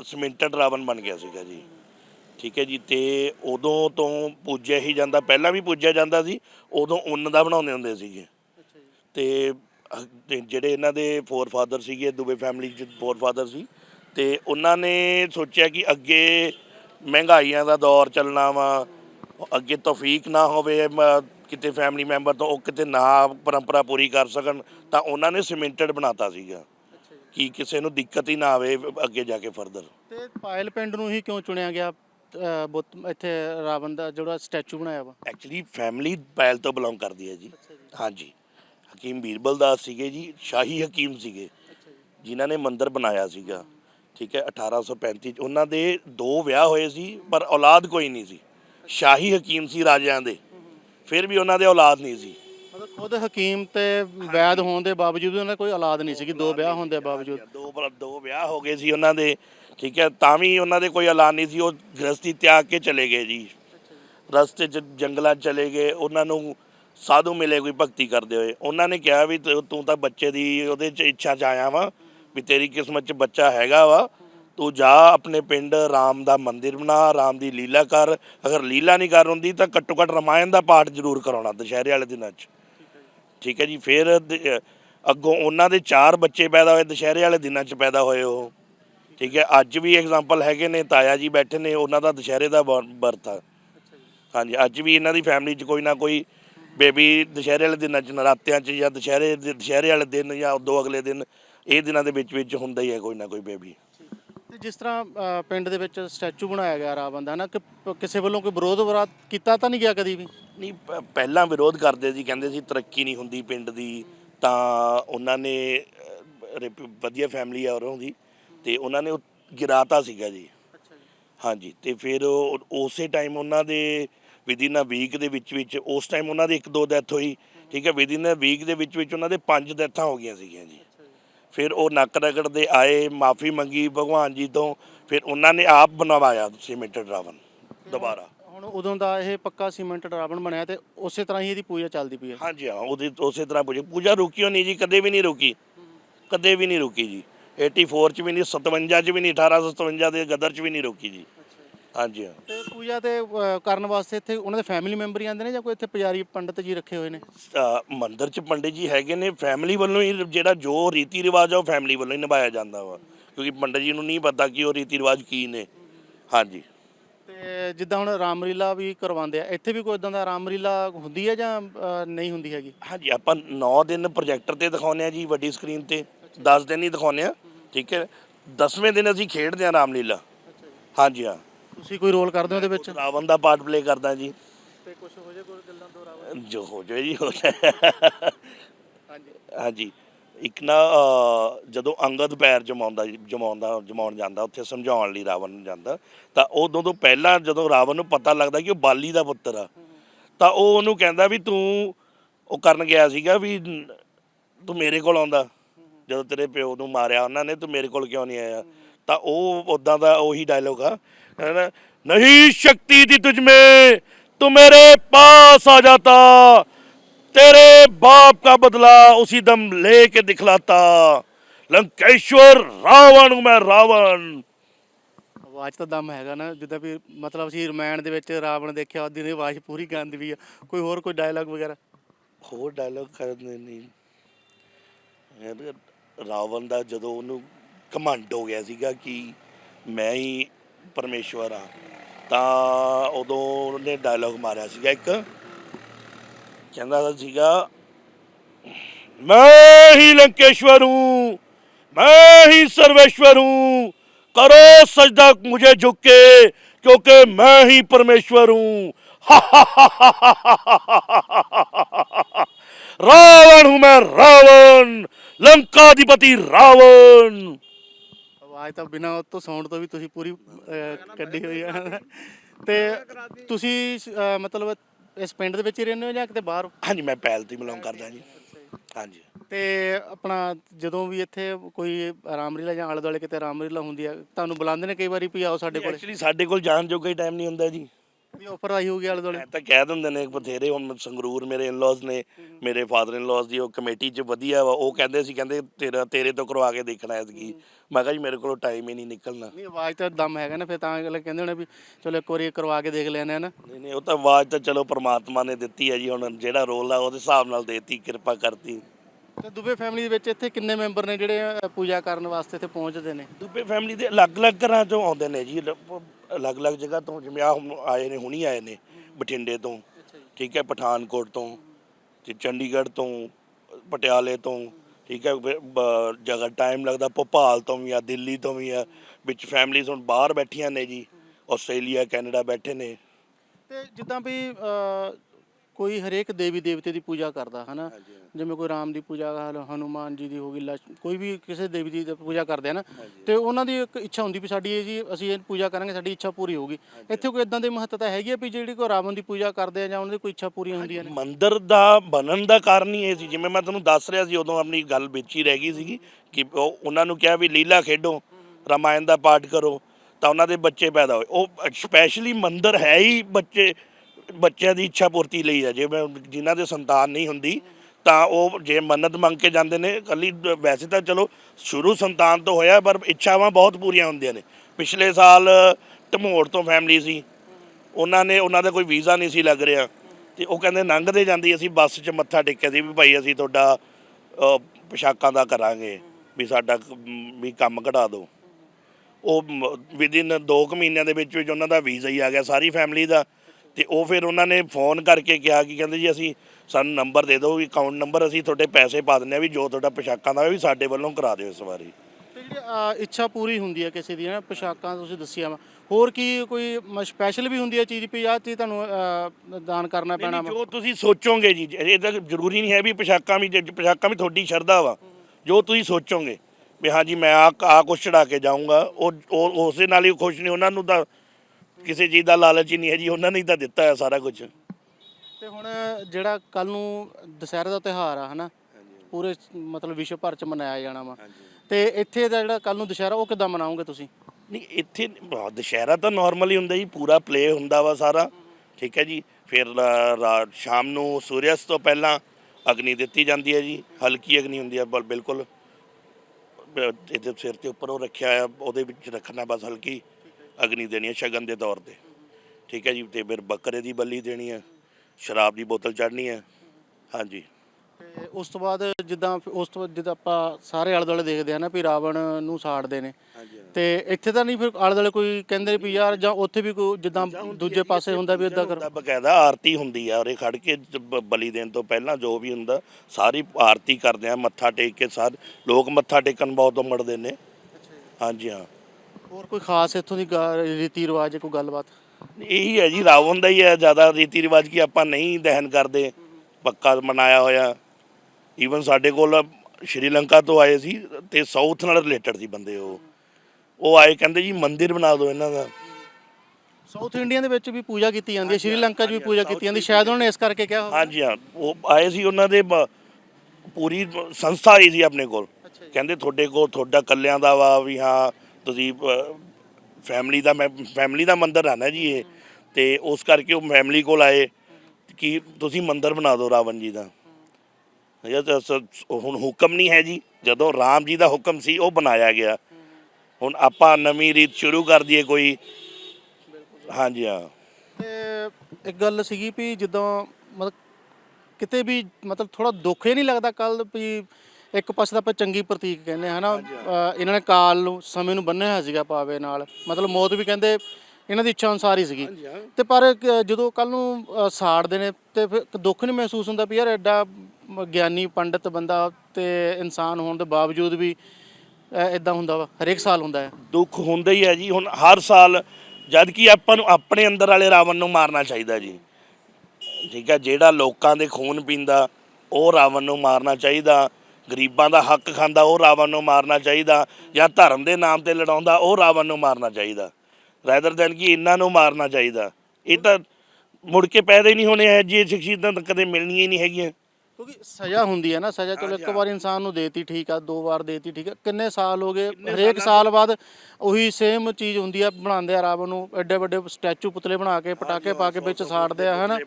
ਸਿਮੈਂਟਡ ਰਾਵਣ ਬਣ ਗਿਆ ਸੀਗਾ ਜੀ। ਠੀਕ ਹੈ ਜੀ, ਤੇ ਉਦੋਂ ਤੋਂ ਪੂਜਿਆ ਹੀ ਜਾਂਦਾ, ਪਹਿਲਾਂ ਵੀ ਪੂਜਿਆ ਜਾਂਦਾ ਸੀ, ਉਦੋਂ ਉੱਨ ਦਾ ਬਣਾਉਂਦੇ ਹੁੰਦੇ ਸੀਗੇ। ਤੇ ਤੇ ਜਿਹੜੇ ਇਹਨਾਂ ਦੇ ਫੋਰ ਫਾਦਰ ਸੀਗੇ ਦੁਬੇ ਫੈਮਿਲੀ ਚ ਫੋਰ ਫਾਦਰ ਸੀ, ਤੇ ਉਹਨਾਂ ਨੇ ਸੋਚਿਆ ਕਿ ਅੱਗੇ ਮਹਿੰਗਾਈਆਂ ਦਾ ਦੌਰ ਚੱਲਣਾ ਵਾ, ਅੱਗੇ ਤੌਫੀਕ ਨਾ ਹੋਵੇ ਕਿਤੇ ਫੈਮਿਲੀ ਮੈਂਬਰ ਤੋਂ ਉਹ ਕਿਤੇ ਨਾ ਪਰੰਪਰਾ ਪੂਰੀ ਕਰ ਸਕਣ, ਤਾਂ ਉਹਨਾਂ ਨੇ ਸਿਮੈਂਟਡ ਬਣਾਤਾ ਸੀਗਾ। ਕਿ ਕਿਸੇ ਨੂੰ ਦਿੱਕਤ ਹੀ ਨਾ ਆਵੇ ਅੱਗੇ ਜਾ ਕੇ ਫਰਦਰ ਤੇ ਪਾਇਲ ਪਿੰਡ ਨੂੰ ਹੀ ਕਿਉਂ ਚੁਣਿਆ ਗਿਆ? ਅ, ਬੁੱਤ ਇੱਥੇ ਰਾਵਣ ਦਾ ਜਿਹੜਾ ਸਟੈਚੂ ਬਣਾਇਆ ਵਾ। ਐਕਚੁਅਲੀ ਫੈਮਿਲੀ ਪਹਿਲ ਤੋਂ ਬਿਲੋਂਗ ਕਰਦੀ ਹੈ ਜੀ। ਹਾਂਜੀ। ਹਕੀਮ ਬੀਰਬਲ ਦਾਸ ਸੀਗੇ ਜੀ ਸ਼ਾਹੀ ਹਕੀਮ ਸੀਗੇ ਜਿਨ੍ਹਾਂ ਨੇ ਮੰਦਿਰ ਬਣਾਇਆ ਸੀਗਾ। ਠੀਕ ਹੈ 1835 ਚ ਉਹਨਾਂ ਦੇ ਦੋ ਵਿਆਹ ਹੋਏ ਸੀ ਪਰ ਔਲਾਦ ਕੋਈ ਨਹੀਂ ਸੀ। ਸ਼ਾਹੀ ਹਕੀਮ ਸੀ ਰਾਜਿਆਂ ਦੇ। ਫਿਰ ਵੀ ਉਹਨਾਂ ਦੇ ਔਲਾਦ ਨਹੀਂ ਸੀ। ਖੁਦ ਹਕੀਮ ਤੇ ਵੈਦ ਹੋਣ ਦੇ ਬਾਵਜੂਦ ਉਹਨਾਂ ਕੋਈ ਔਲਾਦ ਨਹੀਂ ਸੀਗੀ ਦੋ ਵਿਆਹ ਹੋਣ ਦੇ ਬਾਵਜੂਦ। ਦੋ ਪਰ- ਦੋ ਵਿਆਹ ਹੋ ਗਏ ਸੀ ਉਹਨਾਂ ਦੇ ਠੀਕ ਹੈ ਤਾਂ ਵੀ ਉਹਨਾਂ ਦੇ ਕੋਈ ਔਲਾਦ ਨਹੀਂ ਸੀ ਉਹ ਗ੍ਰਸਤੀ ਤਿਆਗ ਕੇ ਚਲੇ ਗਏ ਜੀ। ਰਸਤੇ 'ਚ ਜੰਗਲਾਂ 'ਚ ਚਲੇ ਗਏ ਉਹਨਾਂ ਨੂੰ ਸਾਧੂ ਮਿਲੇ ਕੋਈ ਭਗਤੀ ਕਰਦੇ ਹੋਏ। ਉਹਨਾਂ ਨੇ ਕਿਹਾ ਵੀ ਤੂੰ ਤੂੰ ਤਾਂ ਬੱਚੇ ਦੀ ਉਹਦੇ 'ਚ ਇੱਛਾ 'ਚ ਆਇਆ ਵਾ ਵੀ ਤੇਰੀ ਕਿਸਮਤ 'ਚ ਬੱਚਾ ਹੈਗਾ ਵਾ। ਤੂੰ ਜਾ ਆਪਣੇ ਪਿੰਡ ਰਾਮ ਦਾ ਮੰਦਿਰ ਬਣਾ ਰਾਮ ਦੀ ਲੀਲਾ ਕਰ। ਅਗਰ ਲੀਲਾ ਨਹੀਂ ਕਰ ਹੁੰਦੀ ਤਾਂ ਘੱਟੋ ਘੱਟ ਰਮਾਇਣ ਦਾ ਪਾਠ ਜ਼ਰੂਰ ਕਰਾਉਣਾ ਦੁਸ਼ਹਿਰੇ ਵਾਲੇ ਦਿਨਾਂ 'ਚ। ਠੀਕ ਹੈ ਜੀ ਫਿਰ ਦ- ਅੱਗੋਂ ਉਹਨਾਂ ਦੇ ਚਾਰ ਬੱਚੇ ਪੈਦਾ ਹੋਏ ਦੁਸ਼ਹਿਰੇ ਵਾਲੇ ਦਿਨਾਂ 'ਚ ਪੈਦਾ ਹੋਏ ਉਹ। ਠੀਕ ਹੈ ਅੱਜ ਵੀ ਐਗਜ਼ਾਮਪਲ ਹੈਗੇ ਨੇ ਤਾਇਆ ਜੀ ਬੈਠੇ ਨੇ ਉਹਨਾਂ ਦਾ ਦੁਸ਼ਹਿਰੇ ਦਾ ਬਰਥ ਆ। ਹਾਂਜੀ ਅੱਜ ਵੀ ਇਹਨਾਂ ਦੀ ਫੈਮਿਲੀ 'ਚ ਕੋਈ ਨਾ ਕੋਈ ਬੇਬੀ ਦੁਸ਼ਹਿਰੇ ਵਾਲੇ ਦਿਨਾਂ 'ਚ ਨਰਾਤਿਆਂ 'ਚ ਜਾਂ ਦੁਸ਼ਹਿਰੇ ਦੇ- ਦੁਸ਼ਹਿਰੇ ਵਾਲੇ ਦਿਨ ਜਾਂ ਉਦੋਂ ਅਗਲੇ ਦਿਨ ਇਹ ਦਿਨਾਂ ਦੇ ਵਿੱਚ ਵਿੱਚ ਹੁੰਦਾ ਹੀ ਹੈ ਕੋਈ ਨਾ ਕੋਈ ਬੇਬੀ ਤੇ ਜਿਸ ਤਰ੍ਹਾਂ ਅ, ਪਿੰਡ ਦੇ ਵਿੱਚ ਸਟੈਚੂ ਬਣਾਇਆ ਗਿਆ ਰਾਵਣ ਦਾ ਨਾ ਕਿ ਪ- ਕਿਸੇ ਵੱਲੋਂ ਕੋਈ ਵਿਰੋਧ ਵਿਰਾਦ ਕੀਤਾ ਤਾਂ ਨਹੀਂ ਗਿਆ ਕਦੀ ਵੀ? ਨਹੀਂ ਪ- ਪਹਿਲਾਂ ਵਿਰੋਧ ਕਰਦੇ ਸੀ ਕਹਿੰਦੇ ਸੀ ਤਰੱਕੀ ਨਹੀਂ ਹੁੰਦੀ ਪਿੰਡ ਦੀ ਤਾਂ ਉਹਨਾਂ ਨੇ ਅਹ, ਰਿਪ- ਵਧੀਆ ਫੈਮਿਲੀ ਆ ਉਹਨਾਂ ਦੀ ਤੇ ਉਹਨਾਂ ਨੇ ਉਹ ਗਿਰਾਤਾ ਸੀਗਾ ਜੀ। ਹਾਂਜੀ ਤੇ ਫਿਰ ਉਹ- ਉਸੇ ਟਾਈਮ ਉਹਨਾਂ ਦੇ ਵਿਦਿਨ ਅ ਵੀਕ ਦੇ ਵਿੱਚ ਵਿੱਚ ਉਸ ਟਾਈਮ ਉਹਨਾਂ ਦੀ ਇੱਕ ਦੋ ਡੈਥ ਹੋਈ ਠੀਕ ਹੈ? ਵਿਦਿਨ ਅ ਵੀਕ ਦੇ ਵਿੱਚ ਵਿੱਚ ਉਹਨਾਂ ਦੇ ਪੰਜ ਡੈਥਾਂ ਹੋ ਗਈਆਂ ਸੀਗੀਆਂ ਜੀ। ਫਿਰ ਉਹ ਨੱਕ ਰਗੜਦੇ ਆਏ ਮਾਫੀ ਮੰਗੀ ਭਗਵਾਨ ਜੀ ਤੋਂ ਫਿਰ ਉਹਨਾਂ ਨੇ ਆਪ ਬਣਵਾਇਆ ਸੀਮੈਂਟਡ ਰਾਵਣ ਦੁਬਾਰਾ। ਹੁਣ ਉਦੋਂ ਦਾ ਇਹ ਪੱਕਾ ਸੀਮੈਂਟਡ ਰਾਵਣ ਬਣਿਆ ਤੇ ਉਸੇ ਤਰ੍ਹਾਂ ਹੀ ਇਹਦੀ ਪੂਜਾ ਚੱਲਦੀ ਪਈ ਹੈ। ਹਾਂਜੀ ਹਾਂ ਉਹਦੀ ਉਸੇ ਤਰ੍ਹਾਂ ਪੂਜਾ। ਪੂਜਾ ਰੁਕੀ ਨਹੀਂ ਜੀ ਕਦੇ ਵੀ ਨਹੀਂ ਰੁਕੀ। ਕਦੇ ਵੀ ਨਹੀਂ ਰੁਕੀ ਜੀ। 84 ਚ ਵੀ ਨਹੀਂ 57 ਚ ਵੀ ਨਹੀਂ 1857 ਦੇ ਗਦਰ ਚ ਵੀ ਨਹੀਂ ਰੁਕੀ ਜੀ। ਹਾਂਜੀ ਹਾਂ। ਤੇ ਪੂਜਾ ਤੇ ਅ, ਕਰਨ ਵਾਸਤੇ ਇੱਥੇ ਉਹਨਾਂ ਦੇ ਫੈਮਿਲੀ ਮੈਂਬਰ ਹੀ ਆਉਂਦੇ ਨੇ ਜਾਂ ਕੋਈ ਇੱਥੇ ਪੁਜਾਰੀ ਪੰਡਤ ਜੀ ਰੱਖੇ ਹੋਏ ਨੇ? ਅ, ਮੰਦਿਰ ਚ ਪੰਡਿਤ ਜੀ ਹੈਗੇ ਨੇ। ਫੈਮਿਲੀ ਵੱਲੋਂ ਹੀ ਜਿਹੜਾ ਜੋ ਰੀਤੀ ਰਿਵਾਜ ਆ ਉਹ ਫੈਮਿਲੀ ਵੱਲੋਂ ਹੀ ਨਿਭਾਇਆ ਜਾਂਦਾ ਵਾ। ਕਿਉਂਕਿ ਪੰਡਿਤ ਜੀ ਨੂੰ ਨਹੀਂ ਪਤਾ ਕਿ ਉਹ ਰੀਤੀ ਰਿਵਾਜ ਕੀ ਨੇ। ਹਾਂਜੀ। ਤੇ ਜਿੱਦਾਂ ਹੁਣ ਰਾਮਲੀਲਾ ਵੀ ਕਰਵਾਉਂਦੇ ਆ ਇੱਥੇ ਵੀ ਕੋਈ ਇਦਾਂ ਦਾ ਰਾਮਲੀਲਾ ਹੁੰਦੀ ਹੈ ਜਾਂ ਅ, ਨਹੀਂ ਹੁੰਦੀ ਹੈਗੀ? ਹਾਂਜੀ ਆਪਾਂ 9 ਦਿਨ ਪ੍ਰੋਜੈਕਟਰ ਤੇ ਦਿਖਾਉਂਦੇ ਆ ਜੀ ਵੱਡੀ ਸਕਰੀਨ ਤੇ। 10 ਦਿਨ ਹੀ ਦਿਖਾਉਂਦੇ ਆ ਠੀਕ ਹੈ। 10ਵੇਂ ਦਿਨ ਅਸੀਂ ਖੇਡਦੇ ਆ ਰਾਮਲੀਲਾ। ਹਾਂਜੀ ਹਾਂ। ਤੁਸੀਂ ਕੋਈ ਰੋਲ ਕਰਦੇ ਹੋ ਉਹਦੇ ਵਿੱਚ? ਰਾਵਣ ਦਾ ਪਾਰਟ ਪਲੇ ਕਰਦਾ ਜੀ। ਤੇ ਕੁਝ ਹੋ ਜੇ ਕੋਈ ਗੱਲਾਂ ਤੋਂ ਰਾਵਣ? ਜੋ ਹੋ ਜਾਏ ਜੀ ਹੋ ਜਾਏ। ਹਾਂਜੀ। ਹਾਂਜੀ। ਇੱਕ ਨਾ ਅਹ, ਜਦੋਂ ਅੰਗਦ ਪੈਰ ਜਮਾਉਂਦਾ ਜੀ- ਜਮਾਉਂਦਾ ਜਮਾਉਣ ਜਾਂਦਾ ਉੱਥੇ ਸਮਝਾਉਣ ਲਈ ਰਾਵਣ ਨੂੰ ਜਾਂਦਾ ਤਾਂ ਉਦੋਂ ਤੋਂ ਪਹਿਲਾਂ ਜਦੋਂ ਰਾਵਣ ਨੂੰ ਪਤਾ ਲੱਗਦਾ ਕਿ ਉਹ ਬਾਲੀ ਦਾ ਪੁੱਤਰ ਆ ਤਾਂ ਉਹ ਉਹਨੂੰ ਕਹਿੰਦਾ ਵੀ ਤੂੰ ਉਹ ਕਰਨ ਗਿਆ ਸੀਗਾ ਵੀ ਨ- ਤੂੰ ਮੇਰੇ ਕੋਲ ਆਉਂਦਾ। ਜਦੋਂ ਤੇਰੇ ਪਿਓ ਨੂੰ ਮਾਰਿਆ ਉਹਨਾਂ ਨੇ ਤੂੰ ਮੇਰੇ ਕੋਲ ਕਿਉਂ ਨਹੀਂ ਆਇਆ? ਤਾਂ ਉਹ ਉਦਾਂ ਦਾ ਉਹੀ ਡਾਇਲੋਗ ਆ। ਕਹਿੰਦਾ, ਨਹੀਂ ਸ਼ਕਤੀ ਦੀ ਤੁਝ में तू मेरे पास आ जाता तेरे बाप का बदला उसी दम लेके दिखलाता लंकेश्वर रावण हूं मैं रावण ਆਵਾਜ਼ ਤਾਂ ਦਮ ਹੈਗਾ ਨਾ ਜਿੱਦਾਂ ਵੀ ਮਤਲਬ ਅਸੀਂ ਰਮਾਇਣ ਦੇ ਵਿੱਚ ਰਾਵਣ ਦੇਖਿਆ ਉਹਦੀ ਦੀ ਆਵਾਜ਼ ਪੂਰੀ ਗਾਉਂਦੀ ਵੀ ਆ ਕੋਈ ਹੋਰ ਕੋਈ ਡਾਇਲੌਗ ਵਗੈਰਾ ਹੋਰ ਡਾਇਲੋਗ ਕਰਦੇ ਨਹੀਂ ਯਾਰ, ਰਾਵਣ ਦਾ ਜਦੋਂ ਉਹਨੂੰ ਘਮੰਡ ਹੋ ਗਿਆ ਸੀਗਾ ਕਿ ਮੈਂ ਹੀ ਪਰਮੇਸ਼ਵਰ ਆ ਤਾਂ ਉਦੋਂ ਉਹਨੇ ਡਾਇਲੌਗ ਮਾਰਿਆ ਸੀਗਾ ਇੱਕ ਕਹਿੰਦਾ ਸੀਗਾ ਮੈਂ ਹੀ ਲੰਕੇਸ਼ਵਰ ਹੂੰ ਮੈਂ ਹੀ ਸਰਵੇਸ਼ਵਰ ਹੂੰ ਕਰੋ ਸਜਦਾ ਮੁਝੇ ਝੁਕ ਕੇ ਕਿਉਂਕਿ ਮੈਂ ਹੀ ਪਰਮੇਸ਼ਵਰ ਹੂੰ ਰਾਵਣ ਹੂੰ ਮੈਂ ਰਾਵਣ ਲੰਕਾਧਿਪਤੀ ਰਾਵਣ ਆਵਾਜ਼ ਤਾਂ ਬਿਨਾਂ ਉਹ ਤੋਂ ਸਾਊਂਡ ਤੋਂ ਵੀ ਤੁਸੀਂ ਪੂਰੀ ਅਹ, ਕੱਢੀ ਹੋਈ ਆ। ਤੇ ਤੁਸੀਂ ਅਹ, ਮਤਲਬ ਇਸ ਪਿੰਡ ਦੇ ਵਿੱਚ ਹੀ ਰਹਿੰਦੇ ਹੋ ਜਾਂ ਕਿਤੇ ਬਾਹਰ? ਹਾਂਜੀ ਮੈਂ ਪਹਿਲ ਤੋਂ ਬਿਲੋਂਗ ਕਰਦਾ ਜੀ। ਹਾਂਜੀ। ਤੇ ਆਪਣਾ ਜਦੋਂ ਵੀ ਇੱਥੇ ਕੋਈ ਰਾਮਲੀਲਾ ਜਾਂ ਆਲੇ ਦੁਆਲੇ ਕਿਤੇ ਰਾਮਲੀਲਾ ਹੁੰਦੀ ਆ ਤੁਹਾਨੂੰ ਬੁਲਾਉਂਦੇ ਨੇ ਕਈ ਵਾਰੀ ਵੀ ਆਓ ਸਾਡੇ ਕੋਲੇ? ਐਕਚੁਅਲੀ ਸਾਡੇ ਕੋਲ ਜਾਣ ਜੋਗਾ ਹੀ ਟਾਈਮ ਨਹੀਂ ਹੁੰਦਾ ਜੀ। ਵੀ ਆਫਰ ਆਈ ਹੋਊਗੀ ਆਲੇ ਦੁਆਲੇ। ਤਾਂ ਕਹਿ ਦਿੰਦੇ ਨੇ ਬਥੇਰੇ ਹੁਣ ਸੰਗਰੂਰ ਮੇਰੇ ਇਨ-ਲॉज ਨੇ ਮੇਰੇ ਫਾਦਰ ਇਨ-ਲॉज ਦੀ ਉਹ ਕਮੇਟੀ 'ਚ ਵਧੀਆ ਵਾ ਉਹ ਕਹਿੰਦੇ ਸੀ ਕਹਿੰਦੇ ਤੇਰਾ ਤੇਰੇ ਤੋਂ ਕਰਵਾ ਕੇ ਦੇਖਣਾ ਐਤਕੀ। ਮੈਂ ਕਿਹਾ ਜੀ ਮੇਰੇ ਕੋਲੋਂ ਟਾਈਮ ਹੀ ਨਹੀਂ ਨਿਕਲਣਾ। ਨਹੀਂ ਆਵਾਜ਼ ਤਾਂ ਦਮ ਹੈਗਾ ਨਾ ਫਿਰ ਤਾਂ ਅਗਲੇ ਕਹਿੰਦੇ ਹੋਣੇ ਵੀ ਚਲੋ ਇੱਕ ਵਾਰੀ ਕਰਵਾ ਕੇ ਦੇਖ ਲੈਣੇ ਨਾ। ਨਹੀਂ ਨਹੀਂ ਉਹ ਤਾਂ ਆਵਾਜ਼ ਤਾਂ ਚਲੋ ਪ੍ਰਮਾਤਮਾ ਨੇ ਦਿੱਤੀ ਹੈ ਜੀ ਹੁਣ ਜਿਹੜਾ ਰੋਲ ਆ ਉਹਦੇ ਹਿਸਾਬ ਨਾਲ ਦੇਤੀ ਕਿਰਪਾ ਕਰਤੀ। ਤੇ ਦੁਬੇ ਫੈਮਿਲੀ ਦੇ ਵਿੱਚ ਇੱਥੇ ਕਿੰਨੇ ਮੈਂਬਰ ਨੇ ਜਿਹੜੇ ਅ, ਪੂਜਾ ਕਰਨ ਵਾਸਤੇ ਇੱਥੇ ਪਹੁੰਚਦੇ ਨੇ? ਦੁਬੇ ਫੈਮਿਲੀ ਦੇ ਅਲੱਗ-ਅਲੱਗ ਘਰਾਂ ਤੋਂ ਆਉਂਦੇ ਨੇ ਜੀ ਲ- ਅਲੱਗ-ਅਲੱਗ ਜਗ੍ਹਾ ਤੋਂ ਜਿਵੇਂ ਆ ਹੁਣ ਆਏ ਨੇ ਹੁਣੀ ਆਏ ਨੇ ਬਠਿੰਡੇ ਤੋਂ ਠੀਕ ਹੈ ਪਠਾਨਕੋਟ ਤੋਂ ਤੇ ਚੰਡੀਗੜ੍ਹ ਤੋਂ ਪਟਿਆਲੇ ਤੋਂ ਠੀਕ ਹੈ ਫਿਰ ਬ- ਜਗ੍ਹਾ ਟਾਈਮ ਲੱਗਦਾ ਭੋਪਾਲ ਤੋਂ ਵੀ ਆ ਦਿੱਲੀ ਤੋਂ ਵੀ ਆ ਵਿੱਚ ਫੈਮਲੀਜ਼ ਹੁਣ ਬਾਹਰ ਬੈਠੀਆਂ ਨੇ ਜੀ ਆਸਟ੍ਰੇਲੀਆ ਕੈਨੇਡਾ ਬੈਠੇ ਨੇ। ਤੇ ਜਿੱਦਾਂ ਵੀ ਅ, ਕੋਈ ਹਰੇਕ ਦੇਵੀ ਦੇਵਤੇ ਦੀ ਪੂਜਾ ਕਰਦਾ ਹਨਾ? ਜਿਵੇਂ ਕੋਈ ਰਾਮ ਦੀ ਪੂਜਾ ਹਨੂਮਾਨ ਜੀ ਦੀ ਹੋ ਗਈ ਲਛ- ਕੋਈ ਵੀ ਕਿਸੇ ਦੇਵੀ ਦੀ ਪੂਜਾ ਕਰਦੇ ਆ ਨਾ ਤੇ ਉਹਨਾਂ ਦੀ ਇੱਕ ਇੱਛਾ ਹੁੰਦੀ ਵੀ ਸਾਡੀ ਇਹ ਜੀ ਅਸੀਂ ਇਹ ਪੂਜਾ ਕਰਾਂਗੇ ਸਾਡੀ ਇੱਛਾ ਪੂਰੀ ਹੋਊਗੀ। ਇੱਥੇ ਕੋਈ ਇਦਾਂ ਦੀ ਮਹੱਤਤਾ ਹੈਗੀ ਆ ਵੀ ਜਿਹੜੀ ਕੋਈ ਰਾਵਣ ਦੀ ਪੂਜਾ ਕਰਦੇ ਆ ਜਾਂ ਉਹਨਾਂ ਦੀ ਕੋਈ ਇੱਛਾ ਪੂਰੀ ਹੁੰਦੀਆਂ ਨੇ? ਮੰਦਿਰ ਦਾ ਬਣਨ ਦਾ ਕਾਰਨ ਹੀ ਇਹ ਸੀ ਜਿਵੇਂ ਮੈਂ ਤੁਹਾਨੂੰ ਦੱਸ ਰਿਹਾ ਸੀ ਉਦੋਂ ਆਪਣੀ ਗੱਲ ਵਿੱਚ ਹੀ ਰਹਿ ਗਈ ਸੀਗੀ ਕਿ ਉਹ ਉਹਨਾਂ ਨੂੰ ਕਿਹਾ ਵੀ ਲੀਲਾ ਖੇਡੋ ਰਾਮਾਇਣ ਦਾ ਪਾਠ ਕਰੋ ਤਾਂ ਉਹਨਾਂ ਦੇ ਬੱਚੇ ਪੈਦਾ ਹੋਏ। ਉਹ ਸਪੈਸ਼ਲੀ ਮੰਦਿਰ ਹੈ ਹੀ ਬੱਚੇ ਬੱਚਿਆਂ ਦੀ ਇੱਛਾ ਪੂਰਤੀ ਲਈ ਹੈ। ਜੇ ਮੈਂ ਜਿਨ੍ਹਾਂ ਦੇ ਸੰਤਾਨ ਨਹੀਂ ਹੁੰਦੀ ਤਾਂ ਉਹ ਜੇ ਮੰਨਤ ਮੰਗ ਕੇ ਜਾਂਦੇ ਨੇ ਕੱਲੀ ਵੈਸੇ ਤਾਂ ਚਲੋ ਸ਼ੁਰੂ ਸੰਤਾਨ ਤੋਂ ਹੋਇਆ ਪਰ ਇੱਛਾਵਾਂ ਬਹੁਤ ਪੂਰੀਆਂ ਹੁੰਦੀਆਂ ਨੇ। ਪਿਛਲੇ ਸਾਲ ਢਮੋੜ ਤੋਂ ਫੈਮਿਲੀ ਸੀ। ਉਹਨਾਂ ਨੇ ਉਹਨਾਂ ਦਾ ਕੋਈ ਵੀਜ਼ਾ ਨਹੀਂ ਸੀ ਲੱਗ ਰਿਹਾ। ਤੇ ਉਹ ਕਹਿੰਦੇ ਲੰਘਦੇ ਜਾਂਦੀ ਅਸੀਂ ਬੱਸ 'ਚ ਮੱਥਾ ਟੇਕਿਆ ਸੀ ਵੀ ਭਾਈ ਅਸੀਂ ਤੁਹਾਡਾ ਅ, ਪੁਸ਼ਾਕਾਂ ਦਾ ਕਰਾਂਗੇ ਵੀ ਸਾਡਾ ਵੀ ਕੰਮ ਕਢਾ ਦਿਓ। ਉਹ ਵਿਦਿਨ 2 ਮਹੀਨਿਆਂ ਦੇ ਵਿੱਚ ਵਿੱਚ ਉਹਨਾਂ ਦਾ ਵੀਜ਼ਾ ਹੀ ਆ ਗਿਆ। ਸਾਰੀ ਫੈਮਿਲੀ ਦਾ ਤੇ ਉਹ ਫਿਰ ਉਹਨਾਂ ਨੇ ਫੋਨ ਕਰਕੇ ਕਿਹਾ ਕਿ ਕਹਿੰਦੇ ਜੀ ਅਸੀਂ ਸਾਨੂੰ ਨੰਬਰ ਦੇ ਦਿਓ ਅਕਾਊਂਟ ਨੰਬਰ ਅਸੀਂ ਤੁਹਾਡੇ ਪੈਸੇ ਪਾ ਦਿੰਦੇ ਆ ਵੀ ਜੋ ਤੁਹਾਡਾ ਪੁਸ਼ਾਕਾਂ ਦਾ ਵੀ ਸਾਡੇ ਵੱਲੋਂ ਕਰਾ ਦਿਓ ਇਸ ਵਾਰੀ। ਤੇ ਜਿਹੜੀ ਅ, ਇੱਛਾ ਪੂਰੀ ਹੁੰਦੀ ਹੈ ਕਿਸੇ ਦੀ ਨਾ ਪੋਸ਼ਾਕਾਂ ਤੁਸੀਂ ਦੱਸਿਆ ਵਾ। ਹੋਰ ਕੀ ਕੋਈ ਸਪੈਸ਼ਲ ਵੀ ਹੁੰਦੀ ਹੈ ਚੀਜ਼ ਵੀ ਆਹ ਚੀਜ਼ ਤੁਹਾਨੂੰ ਅ, ਦਾਨ ਕਰਨਾ ਨਹੀਂ, ਪੈਣਾ ਨਹੀਂ, ਵਾ? ਜੋ ਤੁਸੀਂ ਸੋਚੋਗੇ ਜੀ ਇਹ ਤਾਂ ਜ਼ਰੂਰੀ ਨਹੀਂ ਹੈ ਵੀ ਪੁਸ਼ਾਕਾਂ ਵੀ ਜੇ ਪੁਸ਼ਾਕਾਂ ਵੀ ਤੁਹਾਡੀ ਸ਼ਰਧਾ ਵਾ ਜੋ ਤੁਸੀਂ ਸੋਚੋਗੇ। ਵੀ ਹਾਂਜੀ ਮੈਂ ਆ ਆ ਕੁਛ ਚੜਾ ਕੇ ਜਾਊਂਗਾ ਉਹ ਉਹ ਉਸੇ ਨਾਲ ਹੀ ਖੁਸ਼ ਨੇ ਉਹਨਾਂ ਨੂੰ ਤਾਂ ਕਿਸੇ ਚੀਜ਼ ਦਾ ਲਾਲਚ ਹੀ ਨਹੀਂ ਹੈ ਜੀ ਉਹਨਾਂ ਨੇ ਹੀ ਤਾਂ ਦਿੱਤਾ ਹੈ ਸਾਰਾ ਕੁਝ ਤੇ ਹੁਣ ਜਿਹੜਾ ਕੱਲ ਨੂੰ ਦੁਸਹਿਰੇ ਦਾ ਤਿਉਹਾਰ ਆ ਹਨਾ ਪੂਰੇ ਮਤਲਬ ਵਿਸ਼ਵ ਭਰ ਚ ਮਨਾਇਆ ਜਾਣਾ ਵਾ। ਤੇ ਇੱਥੇ ਦਾ ਜਿਹੜਾ ਕੱਲ ਨੂੰ ਦੁਸਹਿਰਾ ਉਹ ਕਿੱਦਾਂ ਮਨਾਓਗੇ ਤੁਸੀਂ? ਨਹੀਂ ਇੱਥੇ ਦੁਸ਼ਹਿਰਾ ਤਾਂ ਨਾਰਮਲੀ ਹੁੰਦਾ ਜੀ ਪੂਰਾ ਪਲੇ ਹੁੰਦਾ ਵਾ ਸਾਰਾ। ਠੀਕ ਹੈ ਜੀ ਫਿਰ ਸ਼ਾਮ ਨੂੰ ਸੂਰਯਾਸਤ ਤੋਂ ਪਹਿਲਾਂ ਅਗਨੀ ਦਿੱਤੀ ਜਾਂਦੀ ਹੈ ਜੀ ਹਲਕੀ ਅਗਨੀ ਹੁੰਦੀ ਹੈ ਬਲ- ਬਿਲਕੁਲ। ਇਹਦੇ ਸਿਰ ਤੇ ਉੱਪਰ ਉਹ ਰੱਖਿਆ ਆ ਉਹਦੇ ਵਿੱਚ ਰੱਖਣਾ ਬਸ ਹਲਕੀ। ਅਗਨੀ ਦੇਣੀ ਹੈ ਸ਼ਗਨ ਦੇ ਤੌਰ ਤੇ। ਠੀਕ ਹੈ ਜੀ ਤੇ ਫਿਰ ਬੱਕਰੇ ਦੀ ਬੱਲੀ ਦੇਣੀ ਹੈ ਸ਼ਰਾਬ ਦੀ ਬੋਤਲ ਚੜ੍ਹਨੀ ਹੈ। ਹਾਂਜੀ। ਤੇ ਉਸ ਤੋਂ ਬਾਅਦ ਜਿੱਦਾਂ ਉਸ ਤੋਂ ਬਾਅਦ ਜਿੱਦਾਂ ਆਪਾਂ ਸਾਰੇ ਆਲੇ ਦੁਆਲੇ ਦੇਖਦੇ ਆ ਨਾ ਵੀ ਰਾਵਣ ਨੂੰ ਸਾੜਦੇ ਨੇ। ਤੇ ਇੱਥੇ ਤਾਂ ਨਹੀਂ ਫਿਰ ਆਲੇ ਦੁਆਲੇ ਕੋਈ ਕਹਿੰਦੇ ਵੀ ਯਾਰ ਜਾਂ ਉੱਥੇ ਵੀ ਕੋਈ ਜਿੱਦਾਂ ਦੂਜੇ ਪਾਸੇ ਹੁੰਦਾ ਵੀ ਇਦਾਂ ਕਰ ਹੁੰਦਾ ਬਕਾਇਦਾ ਆਰਤੀ ਹੁੰਦੀ ਆ ਉਰੇ ਖੜ ਕੇ ਬ- ਬਲੀ ਦੇਣ ਤੋਂ ਪਹਿਲਾਂ ਜੋ ਵੀ ਹੁੰਦਾ ਸਾਰੀ ਆਰਤੀ ਕਰਦੇ ਆ ਮੱਥਾ ਟੇਕ ਕੇ ਸਾਰੇ ਲੋਕ ਮੱਥਾ ਟੇਕਣ ਬਹੁਤ ਉਮੜਦੇ ਨੇ। ਹਾਂਜੀ ਹਾਂ। ਹੋਰ ਕੋਈ ਖਾਸ ਇੱਥੋਂ ਦੀ ਗਾ- ਰੀਤੀ ਰਿਵਾਜ ਕੋਈ ਗੱਲਬਾਤ? ਇਹੀ ਹੈ ਜੀ ਰਾਵਣ ਦਾ ਹੀ ਹੈ ਜ਼ਿਆਦਾ ਰੀਤੀ ਰਿਵਾਜ ਕੀ ਆਪਾਂ ਨਹੀਂ ਦਹਨ ਕਰਦੇ। ਪੱਕਾ ਮਨਾਇਆ ਹੋਇਆ। ਈਵਨ ਸਾਡੇ ਕੋਲ ਸ਼੍ਰੀਲੰਕਾ ਤੋਂ ਆਏ ਸੀ ਤੇ ਸਾਊਥ ਨਾਲ ਰਿਲੇਟਡ ਸੀ ਬੰਦੇ ਉਹ। ਉਹ ਆਏ ਕਹਿੰਦੇ ਜੀ ਮੰਦਿਰ ਬਣਾ ਦਿਓ ਇਹਨਾਂ ਦਾ। ਸਾਊਥ ਇੰਡੀਆ ਦੇ ਵਿੱਚ ਵੀ ਪੂਜਾ ਕੀਤੀ ਜਾਂਦੀ ਹੈ ਸ਼੍ਰੀਲੰਕਾ 'ਚ ਵੀ ਪੂਜਾ ਕੀਤੀ ਜਾਂਦੀ। ਸ਼ਾਇਦ ਉਹਨਾਂ ਨੇ ਇਸ ਕਰਕੇ ਕਿਹਾ ਹੋਵੇ। ਹਾਂਜੀ ਹਾਂ। ਉਹ ਆਏ ਸੀ ਉਹਨਾਂ ਦੇ ਬ- ਪੂਰੀ ਸੰਸਥਾ ਆਈ ਸੀ ਆਪਣੇ ਕੋਲ। ਕਹਿੰਦੇ ਤੁਹਾਡੇ ਕੋਲ ਤੁਹਾਡਾ ਕੱਲਿਆਂ ਦਾ ਵਾ ਵੀ ਹਾਂ ਤੁਸੀਂ ਫੈਮਿਲੀ ਦਾ ਮੈਂ ਫੈਮਿਲੀ ਦਾ ਮੰਦਿਰ ਆ ਨਾ ਜੀ ਇਹ, ਤੇ ਉਸ ਕਰਕੇ ਉਹ ਫੈਮਿਲੀ ਕੋਲ ਆਏ ਕਿ ਤੁਸੀਂ ਮੰਦਿਰ ਬਣਾ ਦਿਓ ਰਾਵਣ ਜੀ ਦਾ। ਹੁਣ ਹੁਕਮ ਨਹੀਂ ਹੈ ਜੀ, ਜਦੋਂ ਰਾਮ ਜੀ ਦਾ ਹੁਕਮ ਸੀ, ਉਹ ਬਣਾਇਆ ਗਿਆ। ਹੁਣ ਆਪਾਂ ਨਵੀਂ ਰੀਤ ਸ਼ੁਰੂ ਕਰ ਦਈਏ ਕੋਈ। ਹਾਂਜੀ, ਹਾਂ। ਇੱਕ ਗੱਲ ਸੀਗੀ ਵੀ ਜਦੋਂ ਮਤਲਬ ਕਿਤੇ ਵੀ ਮਤਲਬ ਥੋੜਾ ਦੁੱਖ ਹੀ ਨਹੀਂ ਲੱਗਦਾ ਕੱਲ ਵੀ ਇੱਕ ਪਾਸੇ ਤਾਂ ਆਪਾਂ ਚੰਗੀ ਪ੍ਰਤੀਕ ਕਹਿੰਦੇ ਹਾਂ, ਹਨਾ? ਅ, ਇਹਨਾਂ ਨੇ ਕਾਲ ਨੂੰ ਸਮੇਂ ਨੂੰ ਬੰਨਿਆ ਹੋਇਆ ਸੀਗਾ ਪਾਵੇ ਨਾਲ। ਮਤਲਬ ਮੌਤ ਵੀ ਕਹਿੰਦੇ ਇਹਨਾਂ ਦੀ ਇੱਛਾ ਅਨੁਸਾਰ ਹੀ ਸੀਗੀ। ਤੇ ਪਰ ਜਦੋਂ ਕੱਲ ਨੂੰ ਅ, ਸਾੜਦੇ ਨੇ ਤੇ ਫਿਰ ਇੱਕ ਦੁੱਖ ਨਹੀਂ ਮਹਿਸੂਸ ਹੁੰਦਾ ਵੀ ਯਾਰ ਐਡਾ ਮ- ਗਿਆਨੀ ਪੰਡਤ ਬੰਦਾ ਤੇ ਇਨਸਾਨ ਹੋਣ ਦੇ ਬਾਵਜੂਦ ਵੀ ਇਦਾਂ ਹੁੰਦਾ ਵਾ ਹਰੇਕ ਸਾਲ ਹੁੰਦਾ ਹੈ। ਦੁੱਖ ਹੁੰਦਾ ਹੀ ਹੈ ਜੀ। ਹੁਣ ਹਰ ਸਾਲ ਜਦ ਕਿ ਆਪਾਂ ਨੂੰ ਆਪਣੇ ਅੰਦਰ ਵਾਲੇ ਰਾਵਣ ਨੂੰ ਮਾਰਨਾ ਚਾਹੀਦਾ ਜੀ। ਠੀਕ ਹੈ ਜਿਹੜਾ ਲੋਕਾਂ ਦੇ ਖੂਨ ਪੀਂਦਾ ਉਹ ਰਾਵਣ ਨੂੰ ਮਾਰਨਾ ਚਾਹੀਦਾ। ਗਰੀਬਾਂ ਦਾ ਹੱਕ ਖਾਂਦਾ ਉਹ ਰਾਵਣ ਨੂੰ ਮਾਰਨਾ ਚਾਹੀਦਾ ਜਾਂ ਧਰਮ ਦੇ ਨਾਮ ਤੇ ਲੜਾਉਂਦਾ ਉਹ ਰਾਵਣ ਨੂੰ ਮਾਰਨਾ ਚਾਹੀਦਾ। ਰੈਦਰ ਦੈਨ ਕਿ ਇਹਨਾਂ ਨੂੰ ਮਾਰਨਾ ਚਾਹੀਦਾ। ਇਹ ਤਾਂ ਮੁੜ ਕੇ ਪੈਦਾ ਹੀ ਨਹੀਂ ਹੋਣੇ ਹੈ ਜੀ ਸ਼ਖਸੀਅਤਾਂ ਤਾਂ ਕਦੇ ਮਿਲਣੀਆਂ ਹੀ ਨਹੀਂ ਹੈਗੀਆਂ। ਕਿਉਂਕਿ ਸਜ਼ਾ ਹੁੰਦੀ ਹੈ ਨਾ ਸਜ਼ਾ ਚਲੋ ਇੱਕ ਵਾਰ ਇਨਸਾਨ ਨੂੰ ਦੇਤੀ ਠੀਕ ਆ ਦੋ ਵਾਰ ਦੇਤੀ ਠੀਕ ਆ ਕਿੰਨੇ ਸਾਲ ਹੋ ਗਏ ਹਰੇਕ ਸਾਲ ਬਾਅਦ ਉਹੀ ਸੇਮ ਚੀਜ਼ ਹੁੰਦੀ ਆ ਬਣਾਉਂਦੇ ਆ ਰਾਵਣ ਨੂੰ ਐਡੇ ਵੱਡੇ ਸਟੈਚੂ ਪੁਤਲੇ ਬਣਾ ਕੇ ਪਟਾਕੇ ਪਾ ਕੇ ਵਿੱਚ ਸਾੜਦੇ ਆ ਹਨਾ?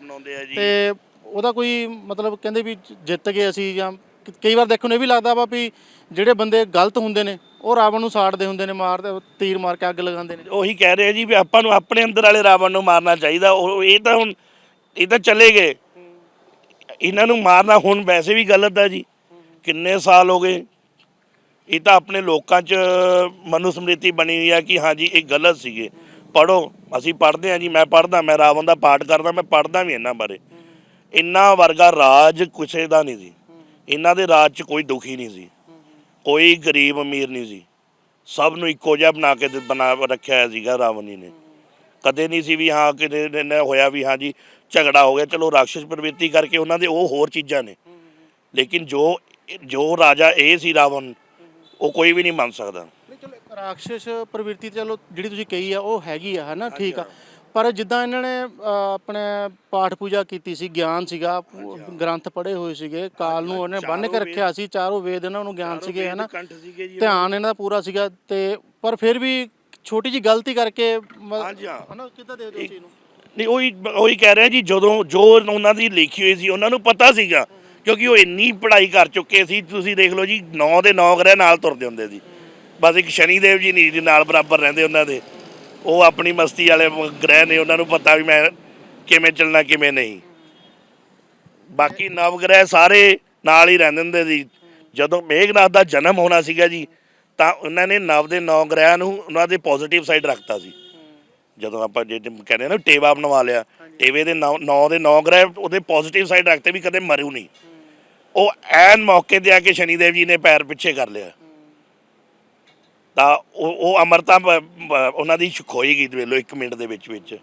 ਤੇ ਉਹਦਾ ਕੋਈ ਮਤਲਬ ਕਹਿੰਦੇ ਵੀ ਜਿੱਤ ਗਏ ਅਸੀਂ ਜਾਂ ਕਈ ਵਾਰ ਦੇਖਣ ਨੂੰ ਇਹ ਵੀ ਲੱਗਦਾ ਵਾ ਵੀ ਜਿਹੜੇ ਬੰਦੇ ਗਲਤ ਹੁੰਦੇ ਨੇ, ਉਹ ਰਾਵਣ ਨੂੰ ਸਾੜਦੇ ਹੁੰਦੇ ਨੇ, ਮਾਰਦੇ, ਤੀਰ ਮਾਰ ਕੇ ਅੱਗ ਲਗਾਉਂਦੇ ਨੇ। ਉਹੀ ਕਹਿ ਰਹੇ ਜੀ ਵੀ ਆਪਾਂ ਨੂੰ ਆਪਣੇ ਅੰਦਰ ਵਾਲੇ ਰਾਵਣ ਨੂੰ ਮਾਰਨਾ ਚਾਹੀਦਾ। ਉਹ, ਇਹ ਤਾਂ ਹੁਣ, ਇਹ ਤਾਂ ਚਲੇ ਗਏ। ਇਹਨਾਂ ਨੂੰ ਮਾਰਨਾ ਹੁਣ ਵੈਸੇ ਵੀ ਗਲਤ ਆ ਜੀ। ਕਿੰਨੇ ਸਾਲ ਹੋ ਗਏ। ਇਹ ਤਾਂ ਆਪਣੇ ਲੋਕਾਂ 'ਚ ਮਨੁਸਮ੍ਰਿਤੀ ਬਣੀ ਹੋਈ ਹੈ ਕਿ ਹਾਂਜੀ ਇਹ ਗਲਤ ਸੀਗੇ। ਪੜੋ ਅਸੀਂ ਪੜ੍ਹਦੇ ਹਾਂ ਜੀ, ਮੈਂ ਪੜ੍ਹਦਾ, ਮੈਂ ਰਾਵਣ ਦਾ ਪਾਠ ਕਰਦਾ, ਮੈਂ ਪੜ੍ਹਦਾ ਵੀ ਇਹਨਾਂ ਬਾਰੇ। ਇੰਨਾ ਵਰਗਾ ਰਾਜ ਕਿਸੇ ਦਾ ਨਹੀਂ ਸੀ। ਇਹਨਾਂ ਦੇ ਰਾਜ 'ਚ ਕੋਈ ਦੁਖੀ ਨਹੀਂ ਸੀ। ਕੋਈ ਗਰੀਬ ਅਮੀਰ ਨਹੀਂ ਸੀ। ਸਭ ਨੂੰ ਇੱਕੋ ਜਿਹਾ ਬਣਾ ਕੇ ਬਣਾ ਰੱਖਿਆ ਹੋਇਆ ਸੀਗਾ ਰਾਵਣ ਜੀ ਨੇ। ਕਦੇ ਨਹੀਂ ਸੀ ਵੀ ਹਾਂ ਕਿਤੇ ਨੇ- ਹੋਇਆ ਵੀ ਹਾਂ ਜੀ ਝਗੜਾ ਹੋ ਗਿਆ ਚਲੋ ਰਾਖਸ਼ ਪ੍ਰਵਿਰਤੀ ਕਰਕੇ ਉਹਨਾਂ ਦੇ ਉਹ ਹੋਰ ਚੀਜ਼ਾਂ ਨੇ। ਲੇਕਿਨ ਜੋ ਜੋ ਰਾਜਾ ਇਹ ਸੀ ਰਾਵਣ ਉਹ ਕੋਈ ਵੀ ਨਹੀਂ ਮੰਨ ਸਕਦਾ। ਨਹੀਂ ਚਲੋ ਰਾਖਸ਼ ਪ੍ਰਵਿਰਤੀ ਤਾਂ ਚਲੋ ਜਿਹੜੀ ਤੁਸੀਂ ਕਹੀ ਆ ਉਹ ਹੈਗੀ ਆ ਹਨਾ? ਠੀਕ ਆ। ਪਰ ਜਿੱਦਾਂ ਇਹਨਾਂ ਨੇ ਅ, ਆਪਣੇ ਪਾਠ ਪੂਜਾ ਕੀਤੀ ਸੀ ਗਿਆਨ ਸੀਗਾ ਗ੍ਰੰਥ ਪੜ੍ਹੇ ਹੋਏ ਸੀਗੇ ਕਾਲ ਨੂੰ ਉਹਨੇ ਬੰਨ੍ਹ ਕੇ ਰੱਖਿਆ ਸੀ ਚਾਰੋਂ ਵੇਦ ਇਹਨਾਂ ਨੂੰ ਗਿਆਨ ਸੀਗੇ ਹਨਾ? ਕੰਠ ਸੀਗੇ ਜੀ। ਧਿਆਨ ਇਹਨਾਂ ਦਾ ਪੂਰਾ ਸੀਗਾ ਤੇ ਪਰ ਫਿਰ ਵੀ ਛੋਟੀ ਜੀ ਗਲਤੀ ਕਰਕੇ ਮ- ਹਾਂਜੀ ਹਾਂ। ਹਨਾ ਕਿੱਦਾਂ ਦੇ ਦਿਓ ਨੂੰ ਨਹੀਂ ਉਹੀ ਉਹੀ ਕਹਿ ਰਿਹਾ ਜੀ ਜਦੋਂ ਜੋ ਉਹਨਾਂ ਦੀ ਲਿਖੀ ਹੋਈ ਸੀ ਉਹਨਾਂ ਨੂੰ ਪਤਾ ਸੀਗਾ ਕਿਉਂਕਿ ਉਹ ਇੰਨੀ ਪੜ੍ਹਾਈ ਕਰ ਚੁੱਕੇ ਸੀ ਤੁਸੀਂ ਦੇਖ ਲਓ ਜੀ 9 ਦੇ 9 ਗ੍ਰਹਿ ਨਾਲ ਤੁਰਦੇ ਹੁੰਦੇ ਸੀ। ਬਸ ਇੱਕ ਸ਼ਨੀ ਦੇਵ ਜੀ ਨਹੀਂ ਜੀ ਨਾਲ ਬਰਾਬਰ ਰਹਿੰਦੇ ਉਹਨਾਂ ਦੇ। ਉਹ ਆਪਣੀ ਮਸਤੀ ਵਾਲੇ ਗ੍ਰਹਿ ਨੇ ਉਹਨਾਂ ਨੂੰ ਪਤਾ ਵੀ ਮੈਂ ਕਿਵੇਂ ਚੱਲਣਾ, ਕਿਵੇਂ ਨਹੀਂ। ਬਾਕੀ ਨਵ ਗ੍ਰਹਿ ਸਾਰੇ ਨਾਲ ਹੀ ਰਹਿੰਦੇ ਹੁੰਦੇ ਸੀ। ਜਦੋਂ ਮੇਘਨਾਥ ਦਾ ਜਨਮ ਹੋਣਾ ਸੀਗਾ ਜੀ, ਤਾਂ ਉਹਨਾਂ ਨੇ ਨਵ ਦੇ ਨੌ ਗ੍ਰਹਿਆਂ ਨੂੰ ਉਹਨਾਂ ਦੇ ਪੋਜ਼ਿਟਿਵ ਸਾਈਡ ਰੱਖਤਾ ਸੀ। ਜਦੋਂ ਆਪਾਂ ਜੇ ਕਹਿੰਦੇ ਨਾ ਟੇਵਾ ਬਣਵਾ ਲਿਆ, ਟੇਵੇ ਦੇ ਨੌ ਦੇ ਨੌ ਗ੍ਰਹਿ ਉਹਦੇ ਪੋਜ਼ਿਟਿਵ ਸਾਈਡ ਰੱਖਤੇ ਵੀ ਕਦੇ ਮਰੂ ਨਹੀਂ। ਉਹ ਐਨ ਮੌਕੇ ਤੇ ਆ ਕੇ ਸ਼ਨੀ ਦੇਵ ਜੀ ਨੇ ਪੈਰ ਪਿੱਛੇ ਕਰ ਲਿਆ। ਤਾਂ ਉਹ ਉਹ ਅਮਰਤਾ ਉਹਨਾਂ ਦੀ ਖੋਈ ਗਈ ਵੇਲੋ 1 ਮਿੰਟ ਦੇ ਵਿੱਚ ਵਿੱਚ।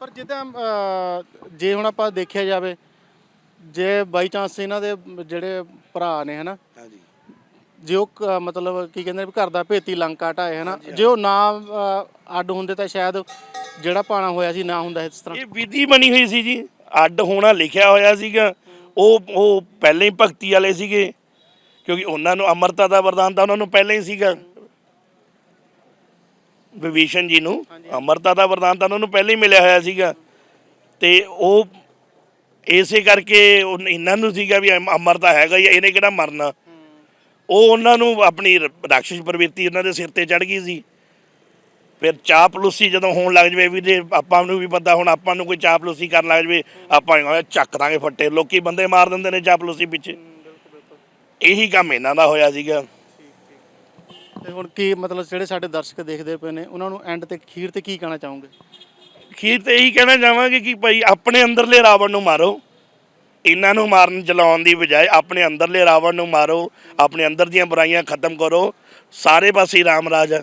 ਪਰ ਜਿੱਦਾਂ ਅ, ਜੇ ਹੁਣ ਆਪਾਂ ਦੇਖਿਆ ਜਾਵੇ ਜੇ ਬਾਈ ਚਾਂਸ ਇਹਨਾਂ ਦੇ ਜਿਹੜੇ ਭਰਾ ਨੇ ਹਨਾ? ਹਾਂਜੀ। ਜੇ ਉਹ ਕ- ਮਤਲਬ ਕੀ ਕਹਿੰਦੇ ਨੇ ਵੀ ਘਰ ਦਾ ਭੇਤੀ ਲੰਕਾ ਢਾਏ ਹਨਾ? ਜੇ ਉਹ ਨਾ ਅ, ਅੱਡ ਹੁੰਦੇ ਤਾਂ ਸ਼ਾਇਦ ਜਿਹੜਾ ਪਾਣਾ ਹੋਇਆ ਸੀ ਨਾ ਹੁੰਦਾ ਇਸ ਤਰ੍ਹਾਂ। ਇਹ ਵਿਧੀ ਬਣੀ ਹੋਈ ਸੀ ਜੀ। ਅੱਡ ਹੋਣਾ ਲਿਖਿਆ ਹੋਇਆ ਸੀਗਾ। ਉਹ ਉਹ ਪਹਿਲਾਂ ਹੀ ਭਗਤੀ ਵਾਲੇ ਸੀਗੇ। ਕਿਉਂਕਿ ਉਹਨਾਂ ਨੂੰ ਅਮਰਤਾ ਦਾ ਵਰਦਾਨ ਤਾਂ ਉਹਨਾਂ ਨੂੰ ਪਹਿਲਾਂ ਹੀ ਸੀਗਾ। ਵਿਭੀਸ਼ਣ ਜੀ ਨੂੰ ਅਮਰਤਾ ਦਾ ਵਰਦਾਨ ਤਾਂ ਉਹਨਾਂ ਨੂੰ ਪਹਿਲਾਂ ਹੀ ਮਿਲਿਆ ਹੋਇਆ ਸੀਗਾ। ਤੇ ਉਹ ਇਸੇ ਕਰਕੇ ਇਹਨਾਂ ਨੂੰ ਸੀਗਾ ਵੀ ਅਮ- ਅਮਰਤਾ ਹੈਗਾ ਹੀ ਇਹਨੇ ਕਿਹੜਾ ਮਰਨਾ? ਉਹ ਉਹਨਾਂ ਨੂੰ ਆਪਣੀ ਰਾਖਸ਼ ਪ੍ਰਵਿਰਤੀ ਉਹਨਾਂ ਦੇ ਸਿਰ ਤੇ ਚੜ ਗਈ ਸੀ। ਫਿਰ ਚਾਪਲੂਸੀ ਜਦੋਂ ਹੋਣ ਲੱਗ ਜਵੇ ਵੀ ਜੇ ਆਪਾਂ ਨੂੰ ਵੀ ਪਤਾ ਹੁਣ ਆਪਾਂ ਨੂੰ ਕੋਈ ਚਾਪਲੂਸੀ ਕਰਨ ਲੱਗ ਜਵੇ ਆਪਾਂ ਚੱਕ ਦਾਂਗੇ ਫੱਟੇ ਲੋਕੀ ਬੰਦੇ ਮਾਰ ਦਿੰਦੇ ਨੇ ਚਾਪਲੂਸੀ ਪਿੱਛੇ। ਇਹੀ ਕੰਮ ਇਹਨਾਂ ਦਾ ਹੋਇਆ ਸੀਗਾ। ਤੇ ਹੁਣ ਕੀ ਮਤਲਬ ਜਿਹੜੇ ਸਾਡੇ ਦਰਸ਼ਕ ਦੇਖਦੇ ਪਏ ਨੇ ਉਹਨਾਂ ਨੂੰ ਐਂਡ ਤੇ ਖੀਰ ਤੇ ਕੀ ਕਹਿਣਾ ਚਾਹੋਗੇ? ਖੀਰ ਤੇ ਇਹੀ ਕਹਿਣਾ ਚਾਹਾਂਗੇ ਕਿ ਭਾਈ ਆਪਣੇ ਅੰਦਰਲੇ ਰਾਵਣ ਨੂੰ ਮਾਰੋ। ਇਹਨਾਂ ਨੂੰ ਮਾਰਨ ਜਲਾਉਣ ਦੀ ਬਜਾਏ ਆਪਣੇ ਅੰਦਰਲੇ ਰਾਵਣ ਨੂੰ ਮਾਰੋ ਆਪਣੇ ਅੰਦਰ ਦੀਆਂ ਬੁਰਾਈਆਂ ਖਤਮ ਕਰੋ। ਸਾਰੇ ਪਾਸੇ ਰਾਮ ਰਾਜ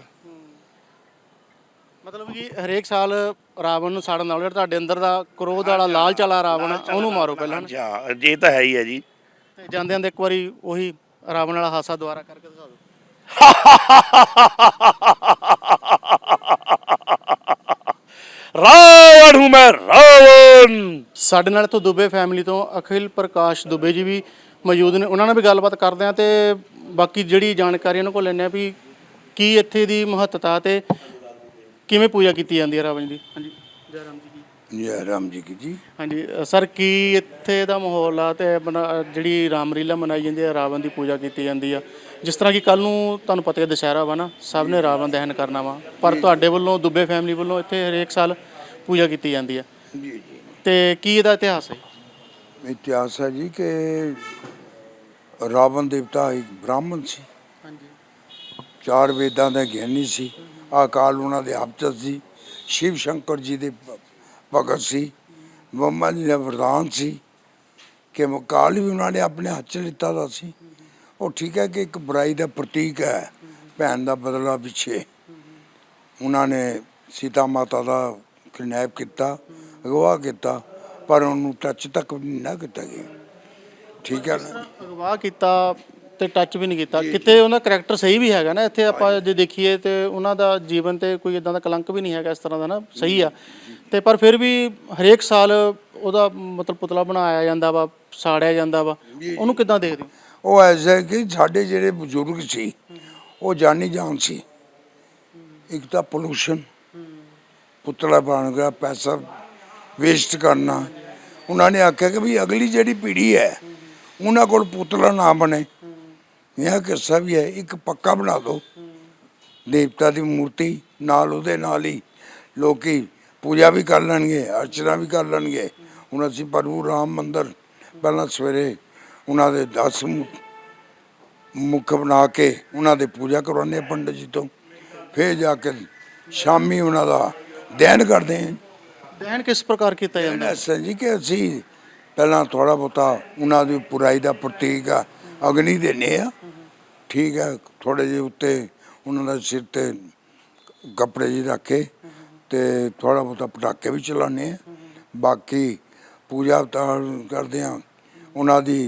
ਮਤਲਬ ਕਿ ਹਰੇਕ ਸਾਲ ਰਾਵਣ ਨੂੰ ਸਾੜਨ ਨਾਲ ਤੁਹਾਡੇ ਅੰਦਰ ਦਾ ਕ੍ਰੋਧ ਵਾਲਾ ਲਾਲਚ ਵਾਲਾ ਰਾਵਣ ਉਹਨੂੰ ਮਾਰੋ ਪਹਿਲਾਂ ਹਾਂ ਇਹ ਤਾਂ ਹੈ ਹੀ ਹੈ ਜੀ। ਤੇ ਜਾਂਦੇ ਜਾਂਦੇ ਇੱਕ ਵਾਰੀ ਉਹੀ ਰਾਵਣ ਵਾਲਾ ਹਾਸਾ ਦੁਬਾਰਾ ਕਰਕੇ ਦਿਖਾ ਦਿਓ। ਰਾਵਣ ਹੂੰ ਮੈਂ ਰਾਵਣ। ਸਾਡੇ ਨਾਲ ਇੱਥੋਂ ਦੁਬੇ ਫੈਮਿਲੀ ਤੋਂ ਅਖਿਲ ਪ੍ਰਕਾਸ਼ ਦੁਬੇ ਜੀ ਵੀ ਮੌਜੂਦ ਨੇ। ਉਹਨਾਂ ਨਾਲ ਵੀ ਗੱਲਬਾਤ ਕਰਦੇ ਆ ਤੇ ਬਾਕੀ ਜਿਹੜੀ ਜਾਣਕਾਰੀ ਉਹਨਾਂ ਕੋਲ ਲੈਣੇ ਆ ਵੀ ਕੀ ਇੱਥੇ ਦੀ ਮਹੱਤਤਾ ਤੇ ਕਿਵੇਂ ਪੂਜਾ ਕੀਤੀ ਜਾਂਦੀ ਹੈ ਰਾਵਣ ਦੀ। ਹਾਂਜੀ ਜੈ ਰਾਮ ਜੀ ਕੀ? ਜੈ ਰਾਮ ਜੀ ਕੀ ਜੀ? ਹਾਂਜੀ ਅ, ਸਰ ਕੀ ਇੱਥੇ ਦਾ ਮਾਹੌਲ ਆ ਤੇ ਆਪਣਾ ਜਿਹੜੀ ਰਾਮਲੀਲਾ ਮਨਾਈ ਜਾਂਦੀ ਹੈ ਰਾਵਣ ਦੀ ਪੂਜਾ ਕੀਤੀ ਜਾਂਦੀ ਆ। ਜਿਸ ਤਰ੍ਹਾਂ ਕਿ ਕੱਲ ਨੂੰ ਤੁਹਾਨੂੰ ਪਤਾ ਹੈ ਦੁਸਹਿਰਾ ਵਾ ਨਾ ਸਭ ਨੇ ਰਾਵਣ ਦਹਨ ਕਰਨਾ ਵਾ। ਪਰ ਤੁਹਾਡੇ ਵੱਲੋਂ ਦੁੱਬੇ ਫੈਮਿਲੀ ਵੱਲੋਂ ਇੱਥੇ ਹਰੇਕ ਸਾਲ ਪੂਜਾ ਕੀਤੀ ਜਾਂਦੀ ਆ ਜੀ ਜੀ। ਤੇ ਕੀ ਇਹਦਾ ਇਤਿਹਾਸ ਹੈ? ਇਤਿਹਾਸ ਹੈ ਜੀ ਕਿ ਰਾਵਣ ਦੇਵਤਾ ਇੱਕ ਬ੍ਰਾਹਮਣ ਸੀ। ਹਾਂਜੀ। ਚਾਰ ਵੇਦਾਂ ਦਾ ਗਿਆਨੀ ਸੀ। ਅਕਾਲ ਉਹਨਾਂ ਦੇ ਆਪਚਤ ਸੀ। ਸ਼ਿਵ ਸ਼ੰਕਰ ਜੀ ਦੇ ਭਗਤ ਸੀ। ਬੰਮਾ ਜੀ ਦਾ ਵਰਦਾਨ ਸੀ ਕਿ ਕਾਲ ਵੀ ਉਹਨਾਂ ਨੇ ਆਪਣੇ ਹੱਥ 'ਚ ਲਿੱਤਾ ਦਾ ਸੀ। ਉਹ ਠੀਕ ਹੈ ਕਿ ਇੱਕ ਬੁਰਾਈ ਦਾ ਪ੍ਰਤੀਕ ਹੈ ਭੈਣ ਦਾ ਬਦਲਾ ਪਿੱਛੇ। ਉਹਨਾਂ ਨੇ ਸੀਤਾ ਮਾਤਾ ਦਾ ਕਿਡਨੈਪ ਕੀਤਾ ਅਗਵਾ ਕੀਤਾ ਪਰ ਉਹਨੂੰ ਟੱਚ ਤੱਕ ਵੀ ਨਾ ਕੀਤਾ ਗਿਆ। ਠੀਕ ਹੈ ਨਾ? ਅਗਵਾ ਕੀਤਾ ਤੇ ਟੱਚ ਵੀ ਨਹੀਂ ਕੀਤਾ। ਕਿਤੇ ਉਹਨਾਂ ਕਰੈਕਟਰ ਸਹੀ ਵੀ ਹੈਗਾ ਨਾ ਇੱਥੇ ਆਪਾਂ ਜੇ ਦੇਖੀਏ ਤੇ ਉਹਨਾਂ ਦਾ ਜੀਵਨ ਤੇ ਕੋਈ ਇਦਾਂ ਦਾ ਕਲੰਕ ਵੀ ਨਹੀਂ ਹੈਗਾ ਇਸ ਤਰ੍ਹਾਂ ਦਾ ਨਾ ਸਹੀ ਆ। ਤੇ ਪਰ ਫਿਰ ਵੀ ਹਰੇਕ ਸਾਲ ਉਹਦਾ ਮਤਲਬ ਪੁਤਲਾ ਬਣਾਇਆ ਜਾਂਦਾ ਵਾ ਸਾੜਿਆ ਜਾਂਦਾ ਵਾ। ਉਹਨੂੰ ਕਿੱਦਾਂ ਦੇਖਦੇ ਉਹ ਐਸਾ ਹੈ ਕਿ ਸਾਡੇ ਜਿਹੜੇ ਬਜ਼ੁਰਗ ਸੀ, ਉਹ ਜਾਨੀ ਜਾਨ ਸੀ। ਇੱਕ ਤਾਂ ਪੋਲੂਸ਼ਨ ਪੁਤਲਾ ਬਣ ਗਿਆ, ਪੈਸਾ ਵੇਸਟ ਕਰਨਾ। ਉਹਨਾਂ ਨੇ ਆਖਿਆ ਕਿ ਵੀ ਅਗਲੀ ਜਿਹੜੀ ਪੀੜ੍ਹੀ ਹੈ, ਉਹਨਾਂ ਕੋਲ ਪੁਤਲਾ ਨਾ ਬਣੇ। ਇਹ ਕਿੱਸਾ ਵੀ ਹੈ, ਇੱਕ ਪੱਕਾ ਬਣਾ ਦਿਓ ਦੇਵਤਾ ਦੀ ਮੂਰਤੀ ਨਾਲ ਉਹਦੇ ਨਾਲ ਹੀ ਲੋਕੀ ਪੂਜਾ ਵੀ ਕਰ ਲੈਣਗੇ, ਅਰਚਨਾ ਵੀ ਕਰ ਲੈਣਗੇ। ਹੁਣ ਅਸੀਂ ਪ੍ਰਭੂ ਰਾਮ ਮੰਦਰ ਪਹਿਲਾਂ ਸਵੇਰੇ ਉਹਨਾਂ ਦੇ 10 ਮੁੱਖ ਬਣਾ ਕੇ ਉਹਨਾਂ ਦੇ ਪੂਜਾ ਕਰਵਾਉਂਦੇ ਪੰਡਤ ਜੀ ਤੋਂ। ਫਿਰ ਜਾ ਕੇ ਸ਼ਾਮੀ ਉਹਨਾਂ ਦਾ ਦੈਨ ਕਰਦੇ ਹਾਂ। ਦਹਨ ਕਿਸ ਪ੍ਰਕਾਰ ਕੀਤਾ ਜਾਂਦਾ? ਹੈ? ਜੀ ਕਿ ਅਸੀਂ ਪਹਿਲਾਂ ਥੋੜਾ ਬਹੁਤਾ ਉਹਨਾਂ ਦੀ ਪੁਰਾਈ ਦਾ ਪ੍ਰਤੀਕ ਆ ਅਗਨੀ ਦੇਨੇ ਆ। ਠੀਕ ਹੈ ਥੋੜੇ ਜਿਹੇ ਉੱਤੇ ਉਹਨਾਂ ਦਾ ਸਿਰ ਤੇ ਕੱਪੜੇ ਜੀ ਰੱਖੇ ਤੇ ਥੋੜਾ ਬਹੁਤਾ ਪਟਾਕੇ ਵੀ ਚਲਾਉਂਦੇ ਆ ਬਾਕੀ ਪੂਜਾ ਤਾਂ ਕਰਦੇ ਆ ਉਹਨਾਂ ਦੀ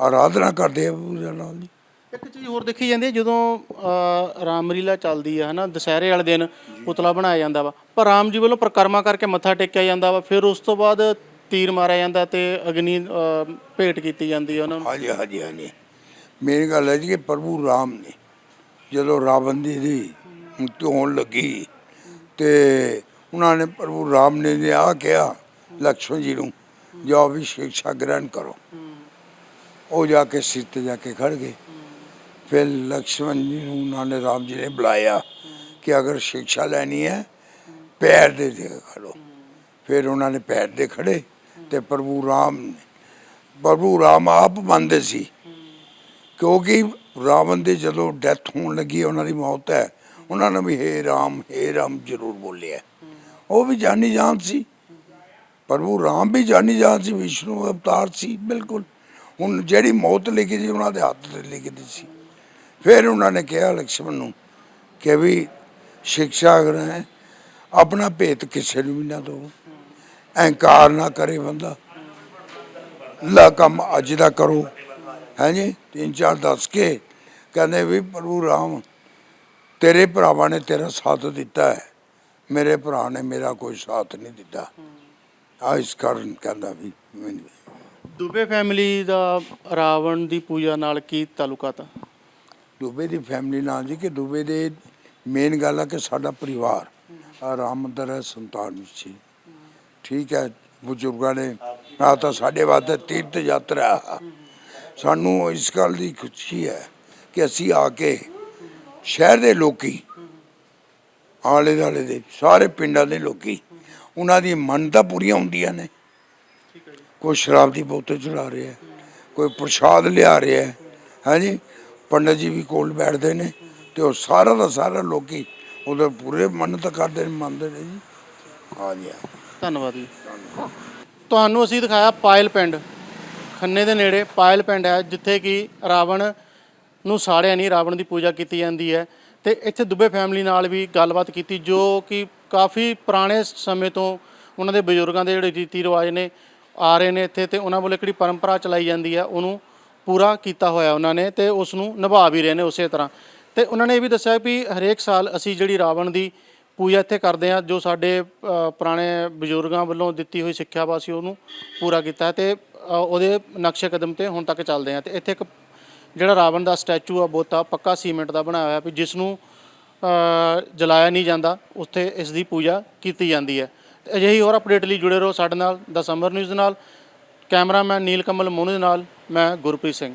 ਆਰਾਧਨਾ ਕਰਦੇ ਆ ਪੂਜਾ ਨਾਲ ਜੀ। ਇੱਕ ਚੀਜ਼ ਹੋਰ ਦੇਖੀ ਜਾਂਦੀ ਹੈ ਜਦੋਂ ਅ, ਰਾਮਲੀਲਾ ਚੱਲਦੀ ਹੈ ਹਨਾ ਦੁਸਹਿਰੇ ਵਾਲੇ ਦਿਨ ਪੁਤਲਾ ਬਣਾਇਆ ਜਾਂਦਾ ਵਾ। ਪਰ ਰਾਮ ਜੀ ਵੱਲੋਂ ਪ੍ਰਕਰਮਾ ਕਰਕੇ ਮੱਥਾ ਟੇਕਿਆ ਜਾਂਦਾ ਵਾ ਫਿਰ ਉਸ ਤੋਂ ਬਾਅਦ ਤੀਰ ਮਾਰਿਆ ਜਾਂਦਾ ਤੇ ਅਗਨੀ ਭੇਟ ਕੀਤੀ ਜਾਂਦੀ ਹੈ ਉਹਨਾਂ ਨੂੰ। ਹਾਂਜੀ ਹਾਂਜੀ ਹਾਂਜੀ। ਮੇਰੀ ਗੱਲ ਹੈ ਜੀ ਕਿ ਪ੍ਰਭੂ ਰਾਮ ਨੇ ਜਦੋਂ ਰਾਵਣ ਦੀ ਦੀ ਹੋਣ ਲੱਗੀ ਤੇ ਉਹਨਾਂ ਨੇ ਪ੍ਰਭੂ ਰਾਮ ਨੇ ਆ ਕਿਹਾ ਲਕਸ਼ਮਣ ਜੀ ਨੂੰ ਜਾਓ ਵੀ ਸਿੱਖਿਆ ਗ੍ਰਹਿਣ ਕਰੋ। ਉਹ ਜਾ ਕੇ ਸਿਰ ਤੇ ਜਾ ਕੇ ਖੜ ਗਏ। ਫਿਰ ਲਕਸ਼ਮਣ ਜੀ ਨੂੰ ਉਹਨਾਂ ਨੇ ਰਾਮ ਜੀ ਨੇ ਬੁਲਾਇਆ ਕਿ ਅਗਰ ਸਿੱਖਿਆ ਲੈਣੀ ਹੈ, ਪੈਰ ਦੇ ਦੇ ਖੜੋ। ਫਿਰ ਉਹਨਾਂ ਨੇ ਪੈਰ ਦੇ ਖੜੇ ਤੇ ਪ੍ਰਭੂ ਰਾਮ ਪ੍ਰਭੂ ਰਾਮ ਆਪ ਮੰਨਦੇ ਸੀ। ਕਿਉਂਕਿ ਰਾਵਣ ਦੀ ਜਦੋਂ ਡੈਥ ਹੋਣ ਲੱਗੀ, ਉਹਨਾਂ ਦੀ ਮੌਤ ਹੈ, ਉਹਨਾਂ ਨੇ ਵੀ ਹੇ ਰਾਮ ਹੇ ਰਾਮ ਜ਼ਰੂਰ ਬੋਲਿਆ। ਉਹ ਵੀ ਜਾਨੀ ਜਾਨ ਸੀ। ਪ੍ਰਭੂ ਰਾਮ ਵੀ ਜਾਨੀ ਜਾਨ ਸੀ, ਵਿਸ਼ਨੂੰ ਅਵਤਾਰ ਸੀ, ਬਿਲਕੁਲ। ਹੁਣ ਜਿਹੜੀ ਮੌਤ ਲਿਖੀ ਸੀ, ਉਹਨਾਂ ਦੇ ਹੱਥ ਤੇ ਲਿਖੀ ਦੀ ਸੀ। ਫਿਰ ਉਹਨਾਂ ਨੇ ਕਿਹਾ, ਲਕਸ਼ਮਣ ਨੂੰ ਕਿ ਵੀ ਸਿੱਖਿਆ ਅਗਰ ਆਪਣਾ ਭੇਤ ਕਿਸੇ ਨੂੰ ਵੀ ਨਾ ਦੋ ਅਹੰਕਾਰ ਨਾ ਕਰੇ ਬੰਦਾ। ਲਾ ਕੰਮ ਅੱਜ ਦਾ ਕਰੋ। ਹਾਂਜੀ ਤਿੰਨ ਚਾਰ ਦੱਸ ਕੇ ਕਹਿੰਦੇ ਵੀ, ਪ੍ਰਭੂ ਰਾਮ, ਤੇਰੇ ਭਰਾਵਾਂ ਨੇ ਤੇਰਾ ਸਾਥ ਦਿੱਤਾ ਹੈ। ਮੇਰੇ ਭਰਾ ਨੇ ਮੇਰਾ ਕੋਈ ਸਾਥ ਨਹੀਂ ਦਿੱਤਾ। ਆ ਇਸ ਕਾਰਨ ਕਹਿੰਦਾ ਵੀ ਮੈਨੂੰ- ਦੁਬੇ ਫੈਮਿਲੀ ਦਾ ਰਾਵਣ ਦੀ ਪੂਜਾ ਨਾਲ ਕੀ ਤਾਲੁਕਾ ਆ ਦੁਬੇ ਦੀ ਫੈਮਿਲੀ ਨਾਲ ਜੀ ਕਿ ਦੁਬੇ ਦੇ ਮੇਨ ਗੱਲ ਆ ਕਿ ਸਾਡਾ ਪਰਿਵਾਰ ਆ, ਰਾਮ ਮੰਦਰ ਹੈ, ਸੰਤਾਨ ਸੀ ਠੀਕ ਹੈ, ਬਜ਼ੁਰਗਾਂ ਨੇ, ਆ ਤਾਂ ਸਾਡੇ ਵਾਸਤੇ ਤੀਰਥ ਯਾਤਰਾ ਸਾਨੂੰ ਇਸ ਗੱਲ ਦੀ ਖੁਸ਼ੀ ਹੈ ਕਿ ਅਸੀਂ ਆ ਕੇ ਸ਼ਹਿਰ ਦੇ ਲੋਕੀ ਆਲੇ ਦੁਆਲੇ ਦੇ ਸਾਰੇ ਪਿੰਡਾਂ ਦੇ ਲੋਕੀ, ਉਹਨਾਂ ਦੀ ਮੰਨਤਾਂ ਪੂਰੀਆਂ ਹੁੰਦੀਆਂ ਨੇ। ਕੋਈ ਸ਼ਰਾਬ ਦੀ ਬੋਤਲ ਚੜਾ ਰਿਹਾ ਕੋਈ ਪ੍ਰਸ਼ਾਦ ਲਿਆ ਰਿਹਾ ਹੈ ਹਾਂਜੀ ਪੰਡਤ ਜੀ ਵੀ ਕੋਲ ਬੈਠਦੇ ਨੇ ਤੇ ਉਹ ਸਾਰਾ ਦਾ ਸਾਰਾ ਲੋਕੀ ਉਹਦੇ ਪੂਰੇ ਮੰਨਤ ਕਰਦੇ ਨੇ, ਮੰਨਦੇ ਨੇ ਜੀ। ਹਾਂਜੀ ਹਾਂ। ਧੰਨਵਾਦ ਜੀ। ਤੁਹਾਨੂੰ ਅਸੀਂ ਦਿਖਾਇਆ ਪਾਇਲ ਪਿੰਡ। ਖੰਨੇ ਦੇ ਨੇੜੇ ਪਾਇਲ ਪਿੰਡ ਹੈ, ਜਿੱਥੇ ਕਿ ਰਾਵਣ ਨੂੰ ਸਾੜਿਆ ਨਹੀਂ, ਰਾਵਣ ਦੀ ਪੂਜਾ ਕੀਤੀ ਜਾਂਦੀ ਹੈ। ਤੇ ਇੱਥੇ ਦੁਬੇ ਫੈਮਿਲੀ ਨਾਲ ਵੀ ਗੱਲਬਾਤ ਕੀਤੀ, ਜੋ ਕਿ ਕਾਫੀ ਪੁਰਾਣੇ ਸਮੇਂ ਤੋਂ ਉਹਨਾਂ ਦੇ ਬਜ਼ੁਰਗਾਂ ਦੇ ਜਿਹੜੇ ਰੀਤੀ ਰਿਵਾਜ ਨੇ ਆ ਰਹੇ ਨੇ ਇੱਥੇ ਤੇ ਉਹਨਾਂ ਵੱਲੋਂ ਕਿਹੜੀ ਪਰੰਪਰਾ ਚਲਾਈ ਜਾਂਦੀ ਹੈ ਉਹਨੂੰ ਪੂਰਾ ਕੀਤਾ ਹੋਇਆ ਉਹਨਾਂ ਨੇ ਤੇ ਉਸ ਨੂੰ ਨਿਭਾ ਵੀ ਰਹੇ ਨੇ ਉਸੇ ਤਰ੍ਹਾਂ। ਤੇ ਉਹਨਾਂ ਨੇ ਇਹ ਵੀ ਦੱਸਿਆ ਵੀ ਹਰੇਕ ਸਾਲ ਅਸੀਂ ਜਿਹੜੀ ਰਾਵਣ ਦੀ ਪੂਜਾ ਇੱਥੇ ਕਰਦੇ ਆ ਜੋ ਸਾਡੇ ਪੁਰਾਣੇ ਬਜ਼ੁਰਗਾਂ ਵੱਲੋਂ ਦਿੱਤੀ ਹੋਈ ਸਿੱਖਿਆ ਵਾ ਅਸੀਂ ਉਹਨੂੰ ਪੂਰਾ ਕੀਤਾ ਹੈ ਤੇ ਉਹਦੇ ਨਕਸ਼ੇ ਕਦਮ ਤੇ ਹੁਣ ਤੱਕ ਚੱਲਦੇ ਆ ਤੇ ਇੱਥੇ ਇੱਕ ਜਿਹੜਾ ਰਾਵਣ ਦਾ ਸਟੈਚੂ ਆ, ਬੋਤਾ ਪੱਕਾ ਸੀਮੈਂਟ ਦਾ ਬਣਾਇਆ ਹੋਇਆ ਵੀ ਜਿਸ ਨੂੰ ਜਲਾਇਆ ਨਹੀਂ ਜਾਂਦਾ, ਉੱਥੇ ਇਸ ਦੀ ਪੂਜਾ ਕੀਤੀ ਜਾਂਦੀ ਹੈ। ਅਜਿਹੀ ਹੋਰ ਅਪਡੇਟ ਲਈ ਜੁੜੇ ਰਹੋ ਸਾਡੇ ਨਾਲ ਦਾ ਸਮਰ ਨਿਊਜ਼ ਦੇ ਨਾਲ ਕੈਮਰਾਮੈਨ ਨੀਲ ਕਮਲ ਮੋਨੂ ਦੇ ਨਾਲ, ਮੈਂ ਗੁਰਪ੍ਰੀਤ ਸਿੰਘ।